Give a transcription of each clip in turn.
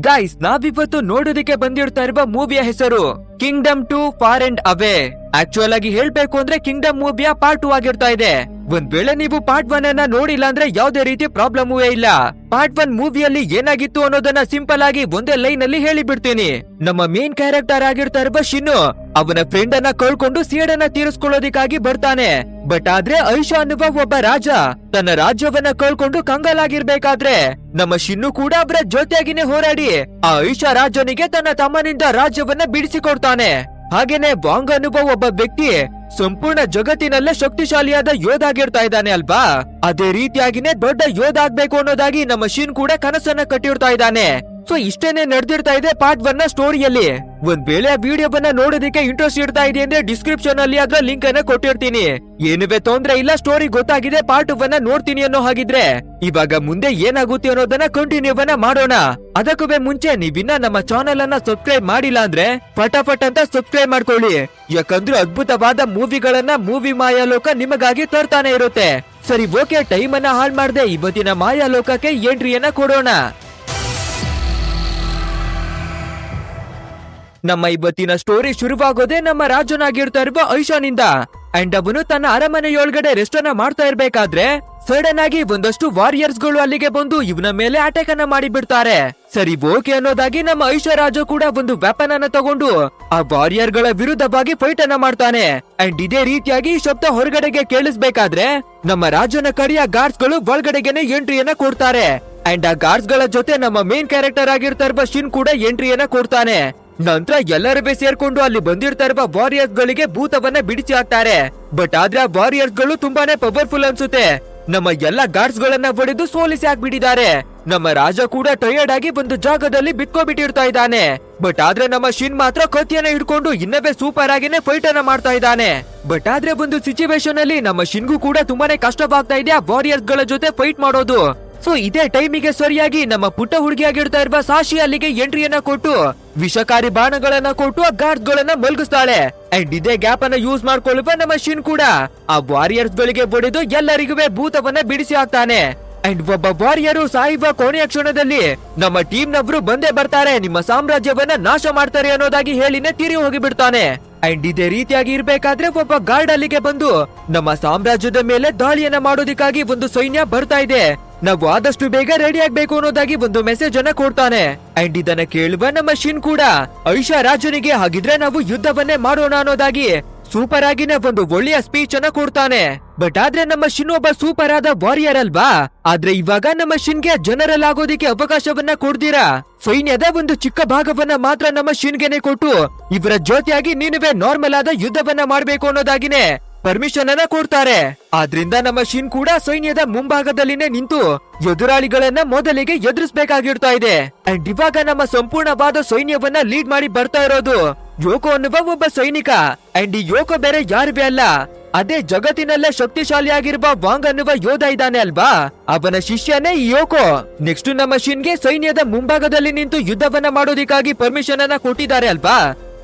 Guys ನಾವಿವತ್ತು ನೋಡೋದಕ್ಕೆ ಬಂದಿರ್ತಾ ಇರುವ ಮೂವಿಯ ಹೆಸರು kingdom two far and away actual ಆಗಿ ಹೇಳ್ಬೇಕು ಅಂದ್ರೆ ಕಿಂಗ್ಡಮ್ ಮೂವಿಯ ಪಾರ್ಟ್ ಟು ಆಗಿರ್ತಾ ಇದೆ. ಒಂದ್ ವೇಳೆ ನೀವು ಪಾರ್ಟ್ ಒನ್ ಅನ್ನ ನೋಡಿಲ್ಲ ಅಂದ್ರೆ ಯಾವ್ದೇ ರೀತಿ ಪ್ರಾಬ್ಲಮ್ ಇಲ್ಲ. ಪಾರ್ಟ್ ಒನ್ ಮೂವಿಯಲ್ಲಿ ಏನಾಗಿತ್ತು ಅನ್ನೋದನ್ನ ಸಿಂಪಲ್ ಆಗಿ ಒಂದೇ ಲೈನ್ ಅಲ್ಲಿ ಹೇಳಿ ಬಿಡ್ತೀನಿ ನಮ್ಮ ಮೇನ್ ಕ್ಯಾರೆಕ್ಟರ್ ಆಗಿರ್ತಾ ಇರುವ ಶಿನ್ನು ಅವನ ಫ್ರೆಂಡ್ ಅನ್ನ ಕಳ್ಕೊಂಡು ಸೇಡನ್ನ ತೀರಿಸ್ಕೊಳ್ಳೋದಿಕ್ಕಾಗಿ ಬರ್ತಾನೆ. ಬಟ್ ಆದ್ರೆ ಐಶಾ ಅನ್ನುವ ಒಬ್ಬ ರಾಜ ತನ್ನ ರಾಜ್ಯವನ್ನ ಕಳ್ಕೊಂಡು ಕಂಗಲಾಗಿರ್ಬೇಕಾದ್ರೆ. ನಮ್ಮ ಶಿನ್ನು ಕೂಡ ಅವರ ಜೊತೆಯಾಗಿನೇ ಹೋರಾಡಿ ಆ ಐಶಾ ರಾಜನಿಗೆ ತನ್ನ ತಮ್ಮನಿಂದ ರಾಜ್ಯವನ್ನ ಬಿಡಿಸಿಕೊಡ್ತಾನೆ. ಹಾಗೇನೆ ವಾಂಗ್ ಅನ್ನುವ ಒಬ್ಬ ವ್ಯಕ್ತಿ ಸಂಪೂರ್ಣ ಜಗತ್ತಿನಲ್ಲೇ ಶಕ್ತಿಶಾಲಿಯಾದ ಯೋಧ ಆಗಿರ್ತಾ ಇದ್ದಾನೆ ಅಲ್ವಾ? ಅದೇ ರೀತಿಯಾಗಿನೇ ದೊಡ್ಡ ಯೋಧ ಆಗ್ಬೇಕು ಅನ್ನೋದಾಗಿ ನಮ್ಮ ಶಿನ್ ಕೂಡ ಕನಸನ್ನ ಕಟ್ಟಿರ್ತಾ ಇದ್ದಾನೆ. ಸೊ ಇಷ್ಟೇನೆ ನಡೆದಿರ್ತಾ ಇದೆ ಪಾರ್ಟ್ ಒನ್ನ ಸ್ಟೋರಿಯಲ್ಲಿ ಒಂದ್ ವೇಳೆ ಆ ವಿಡಿಯೋವನ್ನ ನೋಡೋದಕ್ಕೆ ಇಂಟ್ರೆಸ್ಟ್ ಇರ್ತಾ ಇದೆ ಅಂದ್ರೆ ಡಿಸ್ಕ್ರಿಪ್ಷನ್ ಅಲ್ಲಿ ಅದ್ರ ಲಿಂಕ್ ಅನ್ನ ಕೊಟ್ಟಿರ್ತೀನಿ. ಏನುವೆ ತೊಂದ್ರೆ ಇಲ್ಲ ಸ್ಟೋರಿ ಗೊತ್ತಾಗಿದೆ ಪಾರ್ಟ್ ಒನ್ ನೋಡ್ತೀನಿ ಅನ್ನೋ ಹಾಗಿದ್ರೆ. ಇವಾಗ ಮುಂದೆ ಏನಾಗುತ್ತೆ ಅನ್ನೋದನ್ನ ಕಂಟಿನ್ಯೂ ಅನ್ನ ಮಾಡೋಣ. ಅದಕ್ಕೂ ಮುಂಚೆ ನೀವಿನ್ನ ನಮ್ಮ ಚಾನೆಲ್ ಅನ್ನ ಸಬ್ಸ್ಕ್ರೈಬ್ ಮಾಡಿಲ್ಲ ಅಂದ್ರೆ ಫಟಾಫಟ್ ಅಂತ ಸಬ್ಸ್ಕ್ರೈಬ್ ಮಾಡ್ಕೊಳ್ಳಿ. ಯಾಕಂದ್ರೆ ಅದ್ಭುತವಾದ ಮೂವಿಗಳನ್ನ ಮೂವಿ ಮಾಯಾಲೋಕ ನಿಮಗಾಗಿ ತರ್ತಾನೆ ಇರುತ್ತೆ. ಸರಿ ಓಕೆ ಟೈಮ್ ಅನ್ನ ಹಾಳ್ ಮಾಡ್ದೆ ಇವತ್ತಿನ ಮಾಯಾಲೋಕಕ್ಕೆ ಎಂಟ್ರಿಯನ್ನ ಕೊಡೋಣ. ನಮ್ಮ ಇವತ್ತಿನ ಸ್ಟೋರಿ ಶುರುವಾಗೋದೇ ನಮ್ಮ ರಾಜನಾಗಿರ್ತಾ ಇರುವ ಐಶಾನಿಂದ ಅಂಡ್ ಅವನು ತನ್ನ ಅರಮನೆಯೊಳಗಡೆ ರೆಸ್ಟ್ ಅನ್ನ ಮಾಡ್ತಾ ಇರ್ಬೇಕಾದ್ರೆ ಸಡನ್ ಆಗಿ ಒಂದಷ್ಟು ವಾರಿಯರ್ಸ್ಗಳು ಅಲ್ಲಿಗೆ ಬಂದು ಇವನ ಮೇಲೆ ಅಟ್ಯಾಕ್ ಅನ್ನ ಮಾಡಿ ಬಿಡ್ತಾರೆ ಸರಿ, ಓಕೆ ಅನ್ನೋದಾಗಿ ನಮ್ಮ ಐಶ್ವರಾಜ ಕೂಡ ಒಂದು ವೆಪನ್ ಅನ್ನ ತಗೊಂಡು ಆ ವಾರಿಯರ್ಗಳ ವಿರುದ್ಧವಾಗಿ ಫೈಟ್ ಅನ್ನ ಮಾಡ್ತಾನೆ. ಅಂಡ್ ಇದೇ ರೀತಿಯಾಗಿ ಶಬ್ದ ಹೊರಗಡೆಗೆ ಕೇಳಿಸ್ಬೇಕಾದ್ರೆ, ನಮ್ಮ ರಾಜನ ಕಡೆಯ ಗಾರ್ಡ್ಸ್ಗಳು ಒಳಗಡೆಗೆನೆ ಎಂಟ್ರಿಯನ್ನ ಕೊಡ್ತಾರೆ. ಅಂಡ್ ಆ ಗಾರ್ಡ್ಸ್ಗಳ ಜೊತೆ ನಮ್ಮ ಮೇನ್ ಕ್ಯಾರೆಕ್ಟರ್ ಆಗಿರ್ತಾ ಶಿನ್ ಕೂಡ ಎಂಟ್ರಿಯನ್ನ ಕೊಡ್ತಾನೆ. ನಂತರ ಎಲ್ಲರೂ ಸೇರ್ಕೊಂಡು ಅಲ್ಲಿ ಬಂದಿರ್ತಾ ಇರುವ ವಾರಿಯರ್ಸ್ ಗಳಿಗೆ ಭೂತವನ್ನ ಬಿಡಿಸಿ ಹಾಕ್ತಾರೆ. ಬಟ್ ಆದ್ರೆ ಆ ವಾರಿಯರ್ಸ್ಗಳು ತುಂಬಾನೇ ಪವರ್ಫುಲ್ ಅನ್ಸುತ್ತೆ. ನಮ್ಮ ಎಲ್ಲ ಗಾರ್ಡ್ಸ್ ಗಳನ್ನ ಹೊಡೆದು ಸೋಲಿಸಿ ಹಾಕ್ಬಿಟ್ಟಿದ್ದಾರೆ. ನಮ್ಮ ರಾಜ ಕೂಡ ಟಯರ್ಡ್ ಆಗಿ ಒಂದು ಜಾಗದಲ್ಲಿ ಬಿಟ್ಕೋಬಿಟ್ಟಿರ್ತಾ ಇದ್ದಾನೆ. ಬಟ್ ಆದ್ರೆ ನಮ್ಮ ಶಿನ್ ಮಾತ್ರ ಕತ್ತಿಯನ್ನ ಹಿಡ್ಕೊಂಡು ಇನ್ನವೇ ಸೂಪರ್ ಆಗಿನೇ ಫೈಟ್ ಅನ್ನ ಮಾಡ್ತಾ ಇದ್ದಾನೆ. ಬಟ್ ಆದ್ರೆ ಒಂದು ಸಿಚುವೇಶನ್ ಅಲ್ಲಿ ನಮ್ಮ ಶಿನ್ಗೂ ಕೂಡ ತುಂಬಾನೇ ಕಷ್ಟವಾಗ್ತಾ ಇದೆ ಆ ವಾರಿಯರ್ಸ್ಗಳ ಜೊತೆ ಫೈಟ್ ಮಾಡೋದು. ಸೊ ಇದೇ ಟೈಮಿಗೆ ಸರಿಯಾಗಿ ನಮ್ಮ ಪುಟ್ಟ ಹುಡುಗಿಯಾಗಿರ್ತಾ ಇರುವ ಸಾಶಿ ಅಲ್ಲಿಗೆ ಎಂಟ್ರಿಯನ್ನ ಕೊಟ್ಟು, ವಿಷಕಾರಿ ಬಾಣಗಳನ್ನ ಕೊಟ್ಟು, ಆ ಗಾರ್ಡ್ಸ್ ಗಳನ್ನ ಮಲಗಿಸ್ತಾಳೆ. ಅಂಡ್ ಇದೇ ಗ್ಯಾಪ್ ಅನ್ನ ಯೂಸ್ ಮಾಡ್ಕೊಳ್ಳುವ ನಮ್ಮ ಶಿನ್ ಕೂಡ. ಆ ವಾರಿಯರ್ಸ್ ಗಳಿಗೆ ಬಡಿದು ಎಲ್ಲರಿಗೂ ಭೂತವನ್ನ ಬಿಡಿಸಿ ಹಾಕ್ತಾನೆ. ಅಂಡ್ ಒಬ್ಬ ವಾರಿಯರ್ ಸಾಯುವ ಕೊನೆಯ ಕ್ಷಣದಲ್ಲಿ ನಮ್ಮ ಟೀಮ್ ನವರು ಬಂದೇ ಬರ್ತಾರೆ. ನಿಮ್ಮ ಸಾಮ್ರಾಜ್ಯವನ್ನ ನಾಶ ಮಾಡ್ತಾರೆ ಅನ್ನೋದಾಗಿ ಹೇಳಿನೇ ತಿರಿ ಹೋಗಿ ಬಿಡ್ತಾನೆ ಅಂಡ್ ಇದೇ ರೀತಿಯಾಗಿ ಇರ್ಬೇಕಾದ್ರೆ ಒಬ್ಬ ಗಾರ್ಡ್ ಅಲ್ಲಿಗೆ ಬಂದು ನಮ್ಮ ಸಾಮ್ರಾಜ್ಯದ ಮೇಲೆ ದಾಳಿಯನ್ನ ಮಾಡೋದಿಕ್ಕಾಗಿ ಒಂದು ಸೈನ್ಯ ಬರ್ತಾ ಇದೆ. ನಾವು ಆದಷ್ಟು ಬೇಗ ರೆಡಿ ಆಗ್ಬೇಕು ಅನ್ನೋದಾಗಿ ಒಂದು ಮೆಸೇಜ್ ಅನ್ನ ಕೊಡ್ತಾನೆ. ಅಂಡ್ ಇದನ್ನ ಕೇಳುವ ನಮ್ಮ ಶಿನ್ ಕೂಡ, ಐಷಾ ರಾಜನಿಗೆ ಹಾಗಿದ್ರೆ ನಾವು ಯುದ್ಧವನ್ನೇ ಮಾಡೋಣ ಅನ್ನೋದಾಗಿ ಸೂಪರ್ ಆಗಿನ ಒಂದು ಒಳ್ಳೆಯ ಸ್ಪೀಚ್ ಅನ್ನ ಕೊಡ್ತಾನೆ. ಬಟ್ ಆದ್ರೆ ನಮ್ಮ ಶಿನ್ ಒಬ್ಬ ಸೂಪರ್ ಆದ ವಾರಿಯರ್ ಅಲ್ವಾ? ಆದ್ರೆ ಇವಾಗ ನಮ್ಮ ಶಿನ್ಗೆ ಜನರಲ್ ಆಗೋದಿಕ್ಕೆ ಅವಕಾಶವನ್ನ ಕೊಡ್ದೀರಾ ಸೈನ್ಯದ ಒಂದು ಚಿಕ್ಕ ಭಾಗವನ್ನ ಮಾತ್ರ ನಮ್ಮ ಶಿನ್ಗೆನೆ ಕೊಟ್ಟು, ಇವರ ಜೊತೆಯಾಗಿ ನೀನುವೆ ನಾರ್ಮಲ್ ಆದ ಯುದ್ಧವನ್ನ ಮಾಡ್ಬೇಕು ಅನ್ನೋದಾಗಿನೇ ಪರ್ಮಿಷನ್ ಅನ್ನ ಕೊಡ್ತಾರೆ. ಆದ್ರಿಂದ ನಮ್ಮ ಶಿನ್ ಕೂಡ ಸೈನ್ಯದ ಮುಂಭಾಗದಲ್ಲಿನೇ ನಿಂತು ಎದುರಾಳಿಗಳನ್ನ ಮೊದಲಿಗೆ ಎದುರಿಸಬೇಕಾಗಿರ್ತಾ ಇದೆ. ಅಂಡ್ ಇವಾಗ ನಮ್ಮ ಸಂಪೂರ್ಣವಾದ ಸೈನ್ಯವನ್ನ ಲೀಡ್ ಮಾಡಿ ಬರ್ತಾ ಇರೋದು ಯೋಕೋ ಅನ್ನುವ ಒಬ್ಬ ಸೈನಿಕ. ಅಂಡ್ ಈ ಯೋಕೋ ಬೇರೆ ಯಾರಿವೆ ಅಲ್ಲ, ಅದೇ ಜಗತ್ತಿನಲ್ಲೇ ಶಕ್ತಿಶಾಲಿಯಾಗಿರುವ ವಾಂಗ್ ಅನ್ನುವ ಯೋಧ ಇದ್ದಾನೆ ಅಲ್ವಾ? ಅವನ ಶಿಷ್ಯನೇ ಈ ಯೋಕೋ. ನೆಕ್ಸ್ಟ್ ನಮ್ಮ ಶಿನ್ಗೆ ಸೈನ್ಯದ ಮುಂಭಾಗದಲ್ಲಿ ನಿಂತು ಯುದ್ಧವನ್ನ ಮಾಡೋದಿಕ್ಕಾಗಿ ಪರ್ಮಿಷನ್ ಅನ್ನ ಕೊಟ್ಟಿದ್ದಾರೆ ಅಲ್ವಾ?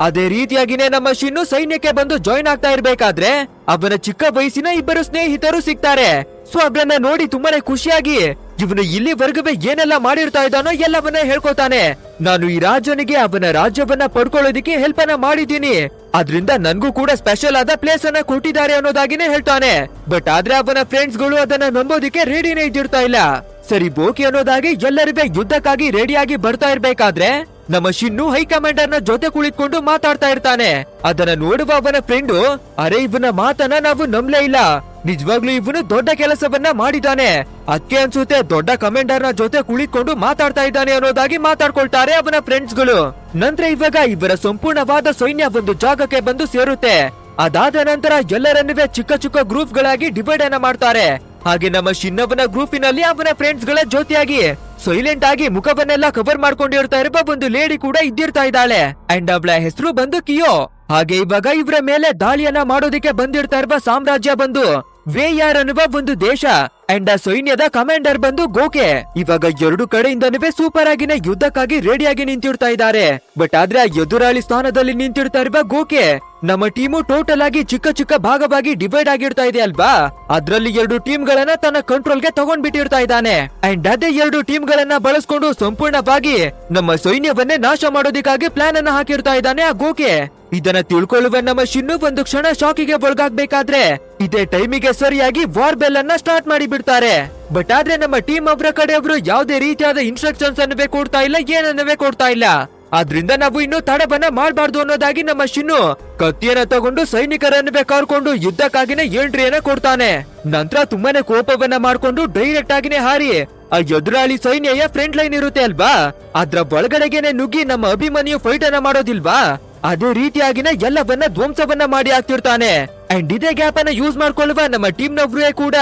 ಅದೇ ರೀತಿಯಾಗಿನೇ ನಮ್ಮ ಶಿನ್ನು ಸೈನ್ಯಕ್ಕೆ ಬಂದು ಜಾಯಿನ್ ಆಗ್ತಾ ಇರ್ಬೇಕಾದ್ರೆ ಅವನ ಚಿಕ್ಕ ವಯಸ್ಸಿನ ಇಬ್ಬರು ಸ್ನೇಹಿತರು ಸಿಗ್ತಾರೆ. ಸೊ ಅವರನ್ನ ನೋಡಿ ತುಂಬಾನೇ ಖುಷಿಯಾಗಿ ಇವನು ಇಲ್ಲಿವರೆಗೂ ಏನೆಲ್ಲ ಮಾಡಿರ್ತಾ ಇದ್ದಾನೋ ಎಲ್ಲವನ್ನ ಹೇಳ್ಕೊತಾನೆ ನಾನು ಈ ರಾಜನಿಗೆ ಅವನ ರಾಜ್ಯವನ್ನ ಪಡ್ಕೊಳ್ಳೋದಿಕ್ಕೆ ಹೆಲ್ಪ್ ಅನ್ನ ಮಾಡಿದ್ದೀನಿ. ಅದ್ರಿಂದ ನನ್ಗೂ ಕೂಡ ಸ್ಪೆಷಲ್ ಆದ ಪ್ಲೇಸ್ ಅನ್ನ ಕೊಟ್ಟಿದ್ದಾರೆ ಅನ್ನೋದಾಗಿನೇ ಹೇಳ್ತಾನೆ. ಬಟ್ ಆದ್ರೆ ಅವನ ಫ್ರೆಂಡ್ಸ್ಗಳು ಅದನ್ನ ನಂಬೋದಿಕ್ಕೆ ರೆಡಿನೇ ಇದ್ದಿರ್ತಾ ಇಲ್ಲ. ಸರಿ, ಬೋಕಿ ಅನ್ನೋದಾಗಿ ಎಲ್ಲರಿಗೂ ಯುದ್ಧಕ್ಕಾಗಿ ರೆಡಿಯಾಗಿ ಬರ್ತಾ ಇರ್ಬೇಕಾದ್ರೆ ನಮ್ಮ ಶಿನ್ನು ಹೈಕಮಾಂಡರ್ನ ಜೊತೆ ಕುಳಿತುಕೊಂಡು ಮಾತಾಡ್ತಾ ಇರ್ತಾನೆ. ಅದನ್ನ ನೋಡುವ ಅವನ ಫ್ರೆಂಡು ಅರೆ, ಇವನ ಮಾತನ್ನ ನಾವು ನಂಬ್ಲೇ ಇಲ್ಲ. ನಿಜವಾಗ್ಲೂ ಇವನು ದೊಡ್ಡ ಕೆಲಸವನ್ನ ಮಾಡಿದಾನೆ. ಅದಕ್ಕೆ ಅನ್ಸುತ್ತೆ ದೊಡ್ಡ ಕಮಾಂಡರ್ನ ಜೊತೆ ಕುಳಿತುಕೊಂಡು ಮಾತಾಡ್ತಾ ಇದ್ದಾನೆ ಅನ್ನೋದಾಗಿ ಮಾತಾಡ್ಕೊಳ್ತಾರೆ ಅವನ ಫ್ರೆಂಡ್ಸ್ಗಳು ನಂತರ ಇವಾಗ ಇವರ ಸಂಪೂರ್ಣವಾದ ಸೈನ್ಯ ಒಂದು ಜಾಗಕ್ಕೆ ಬಂದು ಸೇರುತ್ತೆ. ಅದಾದ ನಂತರ ಎಲ್ಲರನ್ನುವೆ ಚಿಕ್ಕ ಚಿಕ್ಕ ಗ್ರೂಪ್ ಗಳಾಗಿ ಡಿವೈಡ್ ಅನ್ನ ಮಾಡ್ತಾರೆ. ಹಾಗೆ ನಮ್ಮ ಶಿನ್ನವನ ಗ್ರೂಪಿನಲ್ಲಿ ಅವನ ಫ್ರೆಂಡ್ಸ್ಗಳ ಜೊತೆಯಾಗಿ ಸೈಲೆಂಟ್ ಆಗಿ ಮುಖವನ್ನೆಲ್ಲ ಕವರ್ ಮಾಡ್ಕೊಂಡಿರ್ತಾ ಇರುವ ಒಂದು ಲೇಡಿ ಕೂಡ ಇದ್ದಿರ್ತಾ ಇದ್ದಾಳೆ. ಅಂಡ್ ಅವಳ ಹೆಸರು ಬಂದು ಕಿಯೋ. ಹಾಗೆ ಇವಾಗ ಇವರ ಮೇಲೆ ದಾಳಿಯನ್ನ ಮಾಡೋದಿಕ್ಕೆ ಬಂದಿರ್ತಾ ಇರುವ ಸಾಮ್ರಾಜ್ಯ ಬಂದು, ವೇಯಾರ್ ಅನ್ನುವ ಒಂದು ದೇಶ ಅಂಡ್ ಆ ಸೈನ್ಯದ ಕಮಾಂಡರ್ ಬಂದು ಗೋಕೆ. ಇವಾಗ ಎರಡು ಕಡೆಯಿಂದನೂ ಸೂಪರ್ ಆಗಿನ ಯುದ್ಧಕ್ಕಾಗಿ ರೆಡಿಯಾಗಿ ನಿಂತಿರ್ತಾ ಇದ್ದಾರೆ. ಬಟ್ ಆದ್ರೆ ಆ ಎದುರಾಳಿ ಸ್ಥಾನದಲ್ಲಿ ನಿಂತಿರ್ತಾ ಇರುವ ಗೋಕೆ. ನಮ್ಮ ಟೀಮು ಟೋಟಲ್ ಆಗಿ ಚಿಕ್ಕ ಚಿಕ್ಕ ಭಾಗವಾಗಿ ಡಿವೈಡ್ ಆಗಿರ್ತಾ ಇದೆ ಅಲ್ವಾ? ಅದ್ರಲ್ಲಿ ಎರಡು ಟೀಮ್ ಗಳನ್ನ ತನ್ನ ಕಂಟ್ರೋಲ್ಗೆ ತಗೊಂಡ್ಬಿಟ್ಟಿರ್ತಾ ಇದ್ದಾನೆ. ಅಂಡ್ ಅದೇ ಎರಡು ಟೀಮ್ ಗಳನ್ನ ಬಳಸ್ಕೊಂಡು ಸಂಪೂರ್ಣವಾಗಿ ನಮ್ಮ ಸೈನ್ಯವನ್ನೇ ನಾಶ ಮಾಡೋದಕ್ಕಾಗಿ ಪ್ಲಾನ್ ಅನ್ನ ಹಾಕಿರ್ತಾ ಇದ್ದಾನೆ ಆ ಗೋಕೆ. ಇದನ್ನ ತಿಳ್ಕೊಳ್ಳುವ ನಮ್ಮ ಶಿನ್ನು ಒಂದು ಕ್ಷಣ ಶಾಕಿಗೆ ಒಳಗಾಗ್ಬೇಕಾದ್ರೆ ಇದೇ ಟೈಮಿಗೆ ಸರಿಯಾಗಿ ವಾರ್ ಬೆಲ್ ಅನ್ನ ಸ್ಟಾರ್ಟ್ ಮಾಡಿ ಬಿಡ್ತಾರೆ ಬಟ್ ಆದ್ರೆ ನಮ್ಮ ಟೀಮ್ ಅವರ ಕಡೆಯವರು ಯಾವುದೇ ರೀತಿಯಾದ ಇನ್ಸ್ಟ್ರಕ್ಷನ್ಸ್ ಅನ್ನವೇ ಕೊಡ್ತಾ ಇಲ್ಲ, ಏನನ್ನವೇ ಕೊಡ್ತಾ ಇಲ್ಲ. ಆದ್ರಿಂದ ನಾವು ಇನ್ನು ತಡವನ್ನ ಮಾಡಬಾರ್ದು ಅನ್ನೋದಾಗಿ ನಮ್ಮ ಶಿನ್ನು ಕತ್ತಿಯನ್ನ ತಗೊಂಡು ಸೈನಿಕರನ್ನ ಕರ್ಕೊಂಡು ಯುದ್ಧಕ್ಕಾಗಿನೇ ಎಂಟ್ರಿಯನ್ನ ಕೊಡ್ತಾನೆ. ನಂತರ ತುಂಬಾನೇ ಕೋಪವನ್ನ ಮಾಡ್ಕೊಂಡು ಡೈರೆಕ್ಟ್ ಆಗಿನೇ ಹಾರಿ. ಆ ಎದುರಾಳಿ ಸೈನ್ಯ ಫ್ರಂಟ್ ಲೈನ್ ಇರುತ್ತೆ ಅಲ್ವಾ? ಅದ್ರ ಒಳಗಡೆಗೆನೆ ನುಗ್ಗಿ ನಮ್ಮ ಅಭಿಮನ್ಯು ಫೈಟ್ ಅನ್ನ ಮಾಡೋದಿಲ್ವಾ? ಅದೇ ರೀತಿಯಾಗಿನ ಎಲ್ಲವನ್ನ ಧ್ವಂಸವನ್ನ ಮಾಡಿ ಹಾಕ್ತಿರ್ತಾನೆ. ಅಂಡ್ ಇದೇ ಗ್ಯಾಪ್ ಅನ್ನ ಯೂಸ್ ಮಾಡ್ಕೊಳ್ಳುವ ನಮ್ಮ ಟೀಮ್ ನವರೇ ಕೂಡ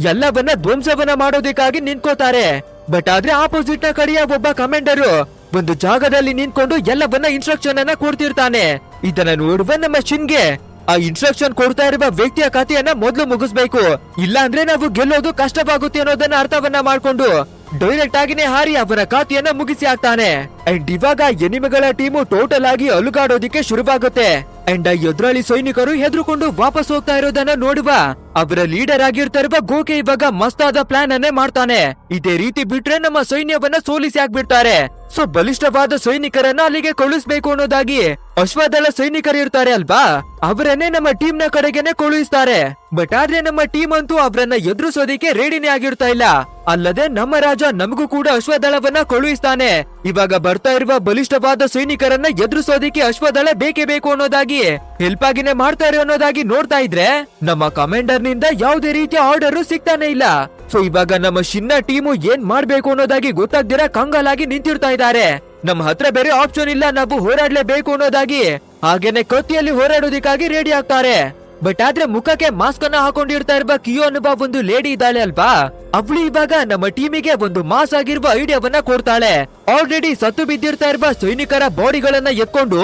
ಎಲ್ಲವನ್ನ ಧ್ವಂಸವನ್ನ ಮಾಡೋದಕ್ಕಾಗಿ ನಿಂತ್ಕೋತಾರೆ ಬಟ್ ಆದ್ರೆ ಆಪೋಸಿಟ್ನ ಕಡೆಯ ಒಬ್ಬ ಕಮಾಂಡರು ಒಂದು ಜಾಗದಲ್ಲಿ ನಿಂತ್ಕೊಂಡು ಎಲ್ಲವನ್ನ ಇನ್ಸ್ಟ್ರಕ್ಷನ್ ಅನ್ನ ಕೊಡ್ತಿರ್ತಾನೆ. ಇದನ್ನ ನೋಡುವ ನಮ್ಮ ಶಿನ್ಗೆ, ಆ ಇನ್ಸ್ಟ್ರಕ್ಷನ್ ಕೊಡ್ತಾ ಇರುವ ವ್ಯಕ್ತಿಯ ಕಥೆಯನ್ನ ಮೊದ್ಲು ಮುಗಿಸ್ಬೇಕು. ಇಲ್ಲ ಅಂದ್ರೆ ನಾವು ಗೆಲ್ಲೋದು ಕಷ್ಟವಾಗುತ್ತೆ ಅನ್ನೋದನ್ನ ಅರ್ಥವನ್ನ ಮಾಡ್ಕೊಂಡು. ಡೈರೆಕ್ಟ್ ಆಗಿನೇ ಹಾರಿ ಅವರ ಖಾತೆಯನ್ನ ಮುಗಿಸಿ ಆಗ್ತಾನೆ ಅಂಡ್ ಇವಾಗ ಎನಿಮೆಗಳ ಟೀಮು ಟೋಟಲ್ ಆಗಿ ಅಲುಗಾಡೋದಿಕ್ಕೆ ಶುರುವಾಗುತ್ತೆ. ಅಂಡ್ ಎದುರಾಳಿ ಸೈನಿಕರು ಹೆದರ್ಕೊಂಡು ವಾಪಸ್ ಹೋಗ್ತಾ ಇರೋದನ್ನ ನೋಡುವ. ಅವರ ಲೀಡರ್ ಆಗಿರ್ತಾರುವ ಗೋಕೆ ಇವಾಗ ಮಸ್ತಾದ ಪ್ಲಾನ್ ಅನ್ನೇ ಮಾಡ್ತಾನೆ. ಇದೇ ರೀತಿ ಬಿಟ್ರೆ ನಮ್ಮ ಸೈನ್ಯವನ್ನ ಸೋಲಿಸಿ ಆಗ್ಬಿಡ್ತಾರೆ ಸೊ ಬಲಿಷ್ಠವಾದ ಸೈನಿಕರನ್ನ ಅಲ್ಲಿಗೆ ಕಳುಹಿಸಬೇಕು ಅನ್ನೋದಾಗಿ ಅಶ್ವದಳ ಸೈನಿಕರು ಇರ್ತಾರೆ ಅಲ್ವಾ? ಅವರನ್ನೇ ನಮ್ಮ ಟೀಮ್ನ ಕಡೆಗೆನೆ ಕಳುಹಿಸ್ತಾರೆ ಬಟ್ ಆದ್ರೆ ನಮ್ಮ ಟೀಮ್ ಅಂತೂ ಅವರನ್ನ ಎದುರಿಸೋದಿಕ್ಕೆ ರೆಡಿನೇ ಆಗಿರ್ತಾ ಇಲ್ಲ. ಅಲ್ಲದೆ ನಮ್ಮ ರಾಜ ನಮಗೂ ಕೂಡ ಅಶ್ವದಳವನ್ನ ಕಳುಹಿಸ್ತಾನೆ. ಇವಾಗ ಬರ್ತಾ ಇರುವ ಬಲಿಷ್ಠವಾದ ಸೈನಿಕರನ್ನ ಎದುರಿಸೋದಿಕ್ಕೆ ಅಶ್ವದಳ ಬೇಕೇ ಬೇಕು ಅನ್ನೋದಾಗಿ. ಹೆಲ್ಪ್ ಮಾಡ್ತಾ ಇರೋ ಅನ್ನೋದಾಗಿ ನೋಡ್ತಾ ಇದ್ರೆ, ನಮ್ಮ ಕಮಾಂಡರ್ನಿಂದ ಯಾವುದೇ ರೀತಿಯ ಆರ್ಡರ್ ಸಿಗ್ತಾನೆ ಇಲ್ಲ. ಸೊ ಇವಾಗ ನಮ್ಮ ಶಿನ್ನ ಟೀಮು ಏನ್ ಮಾಡ್ಬೇಕು ಅನ್ನೋದಾಗಿ ಗೊತ್ತಾಗ್ದಿರ ಕಂಗಾಲಾಗಿ ನಿಂತಿರ್ತಾ ಇದ್ದಾರೆ. ನಮ್ಮ ಹತ್ರ ಬೇರೆ ಆಪ್ಷನ್ ಇಲ್ಲ, ನಾವು ಹೋರಾಡ್ಲೇಬೇಕು ಅನ್ನೋದಾಗಿ ಹಾಗೇನೆ ಕತ್ತಿಯಲ್ಲಿ ಹೋರಾಡೋದಿಕ್ಕಾಗಿ ರೆಡಿ ಆಗ್ತಾರೆ. ಬಟ್ ಆದ್ರೆ ಮುಖಕ್ಕೆ ಮಾಸ್ಕ್ ಅನ್ನ ಹಾಕೊಂಡಿರ್ತಾ ಇರುವ ಕಿಯೋ ಅನ್ನುವ ಒಂದು ಲೇಡಿ ಇದ್ದಾಳೆ ಅಲ್ವಾ? ಅವಳು ಇವಾಗ ನಮ್ಮ ಟೀಮಿಗೆ ಒಂದು ಮಾಸ್ ಆಗಿರುವ ಐಡಿಯಾವನ್ನ ಕೊಡ್ತಾಳೆ. ಆಲ್ರೆಡಿ ಸತ್ತು ಬಿದ್ದಿರ್ತಾ ಇರುವ ಸೈನಿಕರ ಬಾಡಿಗಳನ್ನ ಎತ್ಕೊಂಡು